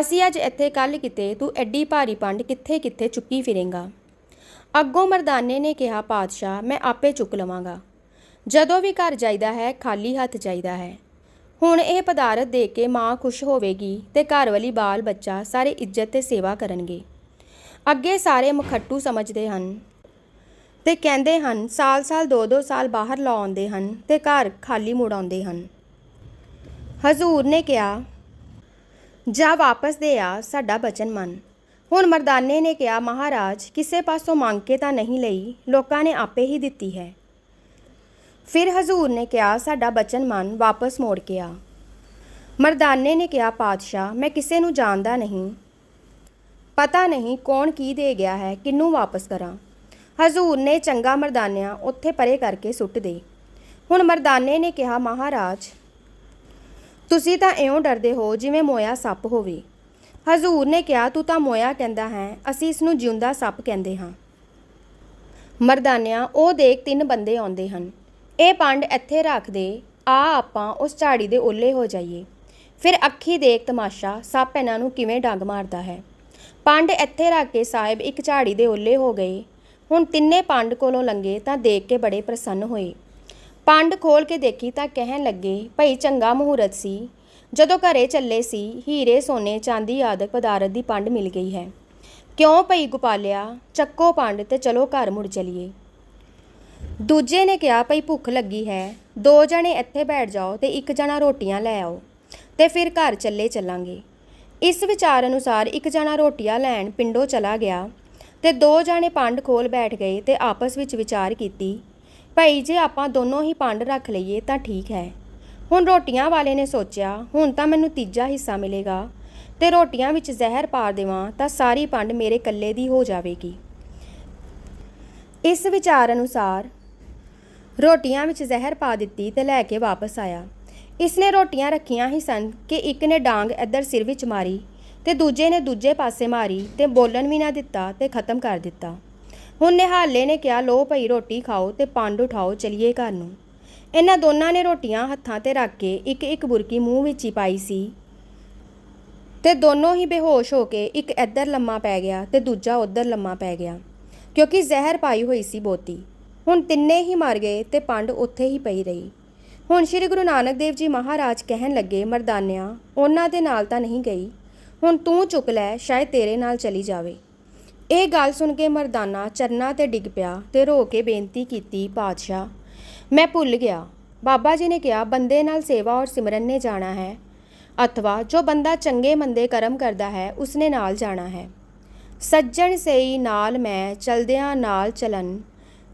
ਅਸੀਂ ਅੱਜ ਇੱਥੇ ਕੱਲ ਕਿਤੇ, ਤੂੰ ਐਡੀ ਭਾਰੀ ਪੰਡ ਕਿੱਥੇ ਕਿੱਥੇ ਚੁੱਕੀ ਫਿਰੇਂਗਾ? ਅੱਗੋਂ ਮਰਦਾਨੇ ਨੇ ਕਿਹਾ, ਪਾਤਸ਼ਾਹ, ਮੈਂ ਆਪੇ ਚੁੱਕ ਲਵਾਂਗਾ। ਜਦੋਂ ਵੀ ਘਰ ਜਾਈਦਾ ਹੈ, ਖਾਲੀ ਹੱਥ ਜਾਈਦਾ ਹੈ। ਹੁਣ ਇਹ ਪਦਾਰਥ ਦੇ ਕੇ ਮਾਂ ਖੁਸ਼ ਹੋਵੇਗੀ ਤੇ ਘਰ ਵਾਲੀ ਬਾਲ ਬੱਚਾ ਸਾਰੇ ਇੱਜ਼ਤ ਤੇ ਸੇਵਾ ਕਰਨਗੇ। ਅੱਗੇ ਸਾਰੇ ਮਖੱਟੂ ਸਮਝਦੇ ਹਨ। ਤੇ ਕਹਿੰਦੇ ਹਨ ਸਾਲ-ਸਾਲ ਦੋ-ਦੋ ਸਾਲ ਬਾਹਰ ਲਾ ਆਉਂਦੇ ਹਨ ਤੇ ਘਰ ਖਾਲੀ ਮੁੜ ਆਉਂਦੇ ਹਨ। ਹਜ਼ੂਰ ਨੇ ਕਿਹਾ, ਜਾ ਵਾਪਸ ਦੇ ਆ, ਸਾਡਾ ਬਚਨ ਮੰਨ। ਹੁਣ ਮਰਦਾਨੇ ਨੇ ਕਿਹਾ, ਮਹਾਰਾਜ, ਕਿਸੇ ਪਾਸੋਂ ਮੰਗ ਕੇ ਤਾਂ ਨਹੀਂ ਲਈ, ਲੋਕਾਂ ਨੇ ਆਪੇ ਹੀ ਦਿੱਤੀ ਹੈ। ਫਿਰ ਹਜ਼ੂਰ ਨੇ ਕਿਹਾ, ਸਾਡਾ ਬਚਨ ਮੰਨ, ਵਾਪਸ ਮੋੜ ਕੇ ਆ। ਮਰਦਾਨੇ ਨੇ ਕਿਹਾ, ਪਾਤਸ਼ਾਹ, ਮੈਂ ਕਿਸੇ ਨੂੰ ਜਾਣਦਾ ਨਹੀਂ। ਪਤਾ ਨਹੀਂ ਕੌਣ ਕੀ ਦੇ ਗਿਆ ਹੈ ਕਿੰਨੂੰ ਵਾਪਸ ਕਰਾਂ? ਹਜ਼ੂਰ ਨੇ ਚੰਗਾ ਮਰਦਾਨਿਆ ਉੱਥੇ ਪਰੇ ਕਰਕੇ ਸੁੱਟ ਦੇ ਹੁਣ ਮਰਦਾਨੇ ਨੇ ਕਿਹਾ, ਮਹਾਰਾਜ, ਤੁਸੀਂ ਤਾਂ ਇਉਂ ਡਰਦੇ ਹੋ ਜਿਵੇਂ ਮੋਇਆ ਸੱਪ ਹੋਵੇ। ਹਜ਼ੂਰ ਨੇ ਕਿਹਾ, ਤੂੰ ਤਾਂ ਮੋਇਆ ਕਹਿੰਦਾ ਹੈ, ਅਸੀਂ ਇਸ ਨੂੰ ਜਿਉਂਦਾ ਸੱਪ ਕਹਿੰਦੇ ਹਾਂ। ਮਰਦਾਨਿਆਂ ਉਹ ਦੇਖ ਤਿੰਨ ਬੰਦੇ ਆਉਂਦੇ ਹਨ। ਇਹ ਪੰਡ ਇੱਥੇ ਰੱਖ ਦੇ ਆ ਆਪਾਂ ਉਸ ਝਾੜੀ ਦੇ ਓਲੇ ਹੋ ਜਾਈਏ। ਫਿਰ ਅੱਖੀ ਦੇਖ ਤਮਾਸ਼ਾ, ਸੱਪ ਇਹਨਾਂ ਨੂੰ ਕਿਵੇਂ ਡੰਗ ਮਾਰਦਾ ਹੈ? ਪੰਡ ਇੱਥੇ ਰੱਖ ਕੇ ਸਾਹਿਬ ਇੱਕ ਝਾੜੀ ਦੇ ਓਲੇ ਹੋ ਗਏ। ਹੁਣ ਤਿੰਨੇ ਪੰਡ ਕੋਲੋਂ ਲੰਗੇ ਤਾਂ ਦੇਖ ਕੇ ਬੜੇ ਪ੍ਰਸੰਨ ਹੋਏ। ਪੰਡ ਖੋਲ ਕੇ ਦੇਖੀ ਤਾਂ ਕਹਿਣ ਲੱਗੇ, ਭਈ ਚੰਗਾ ਮਹੂਰਤ ਸੀ। ਜਦੋਂ ਘਰੇ ਚੱਲੇ ਸੀ, ਹੀਰੇ ਸੋਨੇ ਚਾਂਦੀ ਆਦਿਕ ਪਦਾਰਥ ਦੀ ਪੰਡ ਮਿਲ ਗਈ ਹੈ। ਕਿਉਂ ਭਈ ਗੋਪਾਲਿਆ, ਚੱਕੋ ਪੰਡ ਤੇ ਚਲੋ ਘਰ ਮੁੜ ਚਲੀਏ? ਦੂਜੇ ਨੇ ਕਿਹਾ, ਭਈ ਭੁੱਖ ਲੱਗੀ ਹੈ। ਦੋ ਜਣੇ ਇੱਥੇ ਬੈਠ ਜਾਓ ਤੇ ਇੱਕ ਜਣਾ ਰੋਟੀਆਂ ਲੈ ਆਓ ਤੇ ਫਿਰ ਘਰ ਚੱਲੇ ਚੱਲਾਂਗੇ। ਇਸ ਵਿਚਾਰ ਅਨੁਸਾਰ ਇੱਕ ਜਣਾ ਰੋਟੀਆਂ ਲੈਣ ਪਿੰਡੋਂ ਚਲਾ ਗਿਆ। ਤੇ ਦੋ ਜਾਣੇ ਪੰਡ ਖੋਲ ਬੈਠ ਗਏ ਤੇ ਆਪਸ ਵਿੱਚ ਵਿਚਾਰ ਕੀਤੀ, ਭਈ, ਜੇ ਆਪਾਂ ਦੋਨੋਂ ਹੀ ਪੰਡ ਰੱਖ ਲਈਏ ਤਾਂ ਠੀਕ ਹੈ। ਹੁਣ ਰੋਟੀਆਂ ਵਾਲੇ ਨੇ ਸੋਚਿਆ, ਹੁਣ ਤਾਂ ਮੈਨੂੰ ਤੀਜਾ ਹਿੱਸਾ ਮਿਲੇਗਾ ਤੇ ਰੋਟੀਆਂ ਵਿੱਚ ਜ਼ਹਿਰ ਪਾ ਦੇਵਾਂ ਤਾਂ ਸਾਰੀ ਪੰਡ ਮੇਰੇ ਇਕੱਲੇ ਦੀ ਹੋ ਜਾਵੇਗੀ। ਇਸ ਵਿਚਾਰ ਅਨੁਸਾਰ ਰੋਟੀਆਂ ਵਿੱਚ ਜ਼ਹਿਰ ਪਾ ਦਿੱਤੀ ਤੇ ਲੈ ਕੇ ਵਾਪਸ ਆਇਆ। ਇਸਨੇ ਰੋਟੀਆਂ ਰੱਖੀਆਂ ਹੀ ਸਨ ਕਿ ਇੱਕ ਨੇ ਡਾਂਗ ਇੱਧਰ ਸਿਰ ਵਿੱਚ ਮਾਰੀ। ਤੇ ਦੂਜੇ ਨੇ ਦੂਜੇ ਪਾਸੇ ਮਾਰੀ ਤੇ ਬੋਲਣ ਵੀ ਨਾ ਦਿੱਤਾ ਤੇ ਖਤਮ ਕਰ ਦਿੱਤਾ। ਹੁਣ ਨਿਹਾਲੇ ਨੇ ਕਿਹਾ ਲੋ ਭਈ ਰੋਟੀ ਖਾਓ ਤੇ ਪੰਡ ਉਠਾਓ, ਚਲਿਏ ਘਰ ਨੂੰ। ਇਹਨਾਂ ਦੋਨਾਂ ਨੇ ਰੋਟੀਆਂ ਹੱਥਾਂ ਤੇ ਰੱਖ ਕੇ ਇੱਕ ਇੱਕ ਬੁਰਕੀ ਮੂੰਹ ਵਿੱਚ ਹੀ ਪਾਈ ਸੀ। ਤੇ ਦੋਨੋਂ ਹੀ ਬੇਹੋਸ਼ ਹੋ ਕੇ ਇੱਕ ਇੱਧਰ ਲੰਮਾ ਪੈ ਗਿਆ ਤੇ ਦੂਜਾ ਉੱਧਰ ਲੰਮਾ ਪੈ ਗਿਆ, ਕਿਉਂਕਿ ਜ਼ਹਿਰ ਪਾਈ ਹੋਈ ਸੀ ਬੋਤੀ ਹੁਣ ਤਿੰਨੇ ਹੀ ਮਰ ਗਏ ਤੇ ਪੰਡ ਉੱਥੇ ਹੀ ਪਈ ਰਹੀ। ਹੁਣ ਸ੍ਰੀ ਗੁਰੂ ਨਾਨਕ ਦੇਵ ਜੀ ਮਹਾਰਾਜ ਕਹਿਣ ਲੱਗੇ, ਮਰਦਾਨਿਆਂ, ਉਹਨਾਂ ਦੇ ਨਾਲ ਤਾਂ ਨਹੀਂ ਗਈ। ਹੁਣ ਤੂੰ ਚੁੱਕ ਲੈ, ਸ਼ਾਇਦ ਤੇਰੇ ਨਾਲ ਚਲੀ ਜਾਵੇ। ਇਹ ਗੱਲ ਸੁਣ ਕੇ ਮਰਦਾਨਾ ਚਰਨਾਂ ਤੇ ਡਿੱਗ ਪਿਆ ਤੇ ਰੋ ਕੇ ਬੇਨਤੀ ਕੀਤੀ ਪਾਤਸ਼ਾਹ। ਮੈਂ ਭੁੱਲ ਗਿਆ। ਬਾਬਾ ਜੀ ਨੇ ਕਿਹਾ, ਬੰਦੇ ਨਾਲ ਸੇਵਾ ਔਰ ਸਿਮਰਨ ਨੇ ਜਾਣਾ ਹੈ। ਅਥਵਾ ਜੋ ਬੰਦਾ ਚੰਗੇ ਮੰਦੇ ਕਰਮ ਕਰਦਾ ਹੈ, ਉਸਨੇ ਨਾਲ ਜਾਣਾ ਹੈ। ਸੱਜਣ ਸਈ ਨਾਲ ਮੈਂ ਚਲਦਿਆਂ ਨਾਲ ਚਲਨ।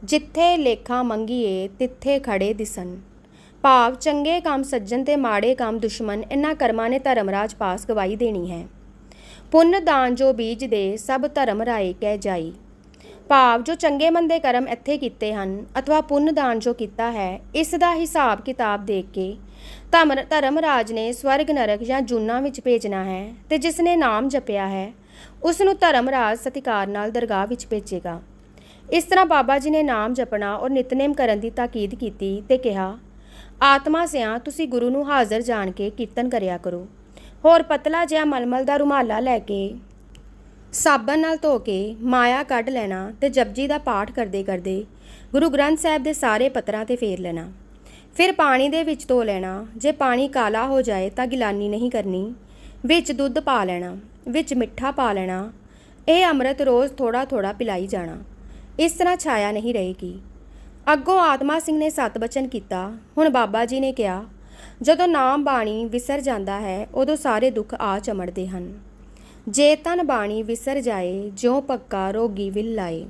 ਜਿੱਥੇ ਲੇਖਾ ਮੰਗੀਏ, ਤਿੱਥੇ ਖੜੇ ਦਿਸਨ। ਭਾਵ ਚੰਗੇ ਕੰਮ ਸੱਜਣ ਤੇ ਮਾੜੇ ਕੰਮ ਦੁਸ਼ਮਣ, ਇਨ੍ਹਾਂ ਕਰਮਾਂ ਨੇ ਧਰਮ ਰਾਜ ਪਾਸ ਗਵਾਈ ਦੇਣੀ ਹੈ। ਪੁੰਨ ਦਾਨ ਜੋ ਬੀਜ ਦੇ ਸਭ ਧਰਮ ਰਾਏ ਕਹਿ ਜਾਈ। ਭਾਵ ਜੋ ਚੰਗੇ ਮੰਦੇ ਕਰਮ ਇੱਥੇ ਕੀਤੇ ਹਨ, ਅਥਵਾ ਪੁੰਨ ਦਾਨ ਜੋ ਕੀਤਾ ਹੈ, ਇਸ ਦਾ ਹਿਸਾਬ ਕਿਤਾਬ ਦੇਖ ਕੇ ਧਮ ਧਰਮ ਰਾਜ ਨੇ ਸਵਰਗ, ਨਰਕ ਜਾਂ ਜੂਨਾਂ ਵਿੱਚ ਭੇਜਣਾ ਹੈ ਤੇ ਜਿਸ ਨੇ ਨਾਮ ਜਪਿਆ ਹੈ, ਉਸ ਨੂੰ ਧਰਮ ਰਾਜ ਸਤਿਕਾਰ ਨਾਲ ਦਰਗਾਹ ਵਿੱਚ ਭੇਜੇਗਾ। ਇਸ ਤਰ੍ਹਾਂ ਬਾਬਾ ਜੀ ਨੇ ਨਾਮ ਜਪਣਾ ਔਰ ਨਿਤਨੇਮ ਕਰਨ ਦੀ ਤਾਕੀਦ ਕੀਤੀ ਤੇ ਕਿਹਾ, ਆਤਮਾ ਸਿਆਂ, ਤੁਸੀਂ ਗੁਰੂ ਨੂੰ ਹਾਜ਼ਰ ਜਾਣ ਕੇ ਕੀਰਤਨ ਕਰਿਆ ਕਰੋ। ਹੋਰ ਪਤਲਾ ਜਿਹਾ ਮਲਮਲ ਦਾ ਰੁਮਾਲਾ ਲੈ ਕੇ ਸਾਬਣ ਨਾਲ ਧੋ ਕੇ ਮਾਇਆ ਕੱਢ ਲੈਣਾ ਤੇ ਜਪਜੀ ਦਾ ਪਾਠ ਕਰਦੇ ਕਰਦੇ ਗੁਰੂ ਗ੍ਰੰਥ ਸਾਹਿਬ ਦੇ ਸਾਰੇ ਪੱਤਰਾਂ ਤੇ ਫੇਰ ਲੈਣਾ। ਫਿਰ ਪਾਣੀ ਦੇ ਵਿੱਚ ਧੋ ਲੈਣਾ। ਜੇ ਪਾਣੀ ਕਾਲਾ ਹੋ ਜਾਏ ਤਾਂ ਗਿਲਾਨੀ ਨਹੀਂ ਕਰਨੀ। ਵਿੱਚ ਦੁੱਧ ਪਾ ਲੈਣਾ। ਵਿੱਚ ਮਿੱਠਾ ਪਾ ਲੈਣਾ। ਇਹ ਅੰਮ੍ਰਿਤ ਰੋਜ਼ ਥੋੜਾ ਥੋੜਾ ਪਿਲਾਈ ਜਾਣਾ। ਇਸ ਤਰ੍ਹਾਂ ਛਾਇਆ ਨਹੀਂ ਰਹੇਗੀ। ਅੱਗੋਂ ਆਤਮਾ ਸਿੰਘ ਨੇ ਸਤ ਬਚਨ ਕੀਤਾ। ਹੁਣ ਬਾਬਾ ਜੀ ਨੇ ਕਿਹਾ ਜਦੋਂ ਨਾਮ ਬਾਣੀ ਵਿਸਰ ਜਾਂਦਾ ਹੈ, ਉਦੋਂ ਸਾਰੇ ਦੁੱਖ ਆ ਚਮੜਦੇ ਹਨ। ਜੇ ਤਨ ਬਾਣੀ ਵਿਸਰ ਜਾਏ, ਜਿਉ ਪੱਕਾ ਰੋਗੀ ਵਿਲ ਲਾਏ।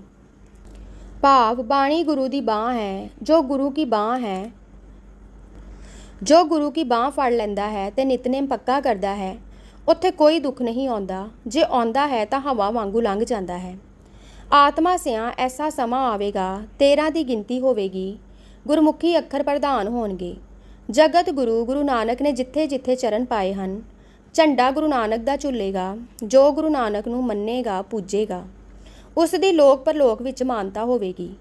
ਭਾਵ ਬਾਣੀ ਗੁਰੂ ਦੀ ਬਾਹ ਹੈ, ਜੋ ਗੁਰੂ ਕੀ ਬਾਹ ਹੈ, ਜੋ ਗੁਰੂ ਕੀ ਬਾਹ ਫੜ ਲੈਂਦਾ ਹੈ ਤੇ ਨਿਤਨੇਮ ਪੱਕਾ ਕਰਦਾ ਹੈ, ਉੱਥੇ ਕੋਈ ਦੁੱਖ ਨਹੀਂ ਆਉਂਦਾ। ਜੇ ਆਉਂਦਾ ਹੈ ਤਾਂ ਹਵਾ ਵਾਂਗੂ ਲੰਘ ਜਾਂਦਾ ਹੈ। ਆਤਮਾ ਸਿਆ ਐਸਾ ਸਮਾਂ ਆਵੇਗਾ 13 ਦੀ ਗਿਣਤੀ ਹੋਵੇਗੀ, ਗੁਰਮੁਖੀ ਅੱਖਰ ਪ੍ਰਧਾਨ ਹੋਣਗੇ। ਜਗਤ ਗੁਰੂ ਗੁਰੂ ਨਾਨਕ ਨੇ ਜਿੱਥੇ ਜਿੱਥੇ ਚਰਨ ਪਾਏ ਹਨ, ਝੰਡਾ ਗੁਰੂ ਨਾਨਕ ਦਾ ਝੁੱਲੇਗਾ, ਜੋ ਗੁਰੂ ਨਾਨਕ ਨੂੰ ਮੰਨੇਗਾ, ਪੂਜੇਗਾ। ਉਸ ਦੀ ਲੋਕ ਪਰਲੋਕ ਵਿੱਚ ਮਾਨਤਾ ਹੋਵੇਗੀ।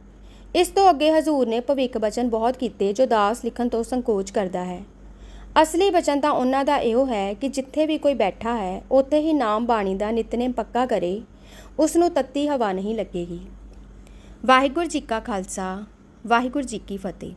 ਇਸ ਤੋਂ ਅੱਗੇ ਹਜ਼ੂਰ ਨੇ ਭਵਿੱਖ ਬਚਨ ਬਹੁਤ ਕੀਤੇ ਜੋ ਦਾਸ ਲਿਖਣ ਤੋਂ ਸੰਕੋਚ ਕਰਦਾ ਹੈ। ਅਸਲੀ ਬਚਨ ਤਾਂ ਉਹਨਾਂ ਦਾ ਇਹੋ ਹੈ ਕਿ ਜਿੱਥੇ ਵੀ ਕੋਈ ਬੈਠਾ ਹੈ, ਉੱਥੇ ਹੀ ਨਾਮ ਬਾਣੀ ਦਾ ਨਿਤਨੇਮ ਪੱਕਾ ਕਰੇ, ਉਸ ਨੂੰ ਤੱਤੀ ਹਵਾ ਨਹੀਂ ਲੱਗੇਗੀ। ਵਾਹਿਗੁਰੂ ਜੀ ਕਾ ਖਾਲਸਾ, ਵਾਹਿਗੁਰੂ ਜੀ ਕੀ ਫਤਿਹ।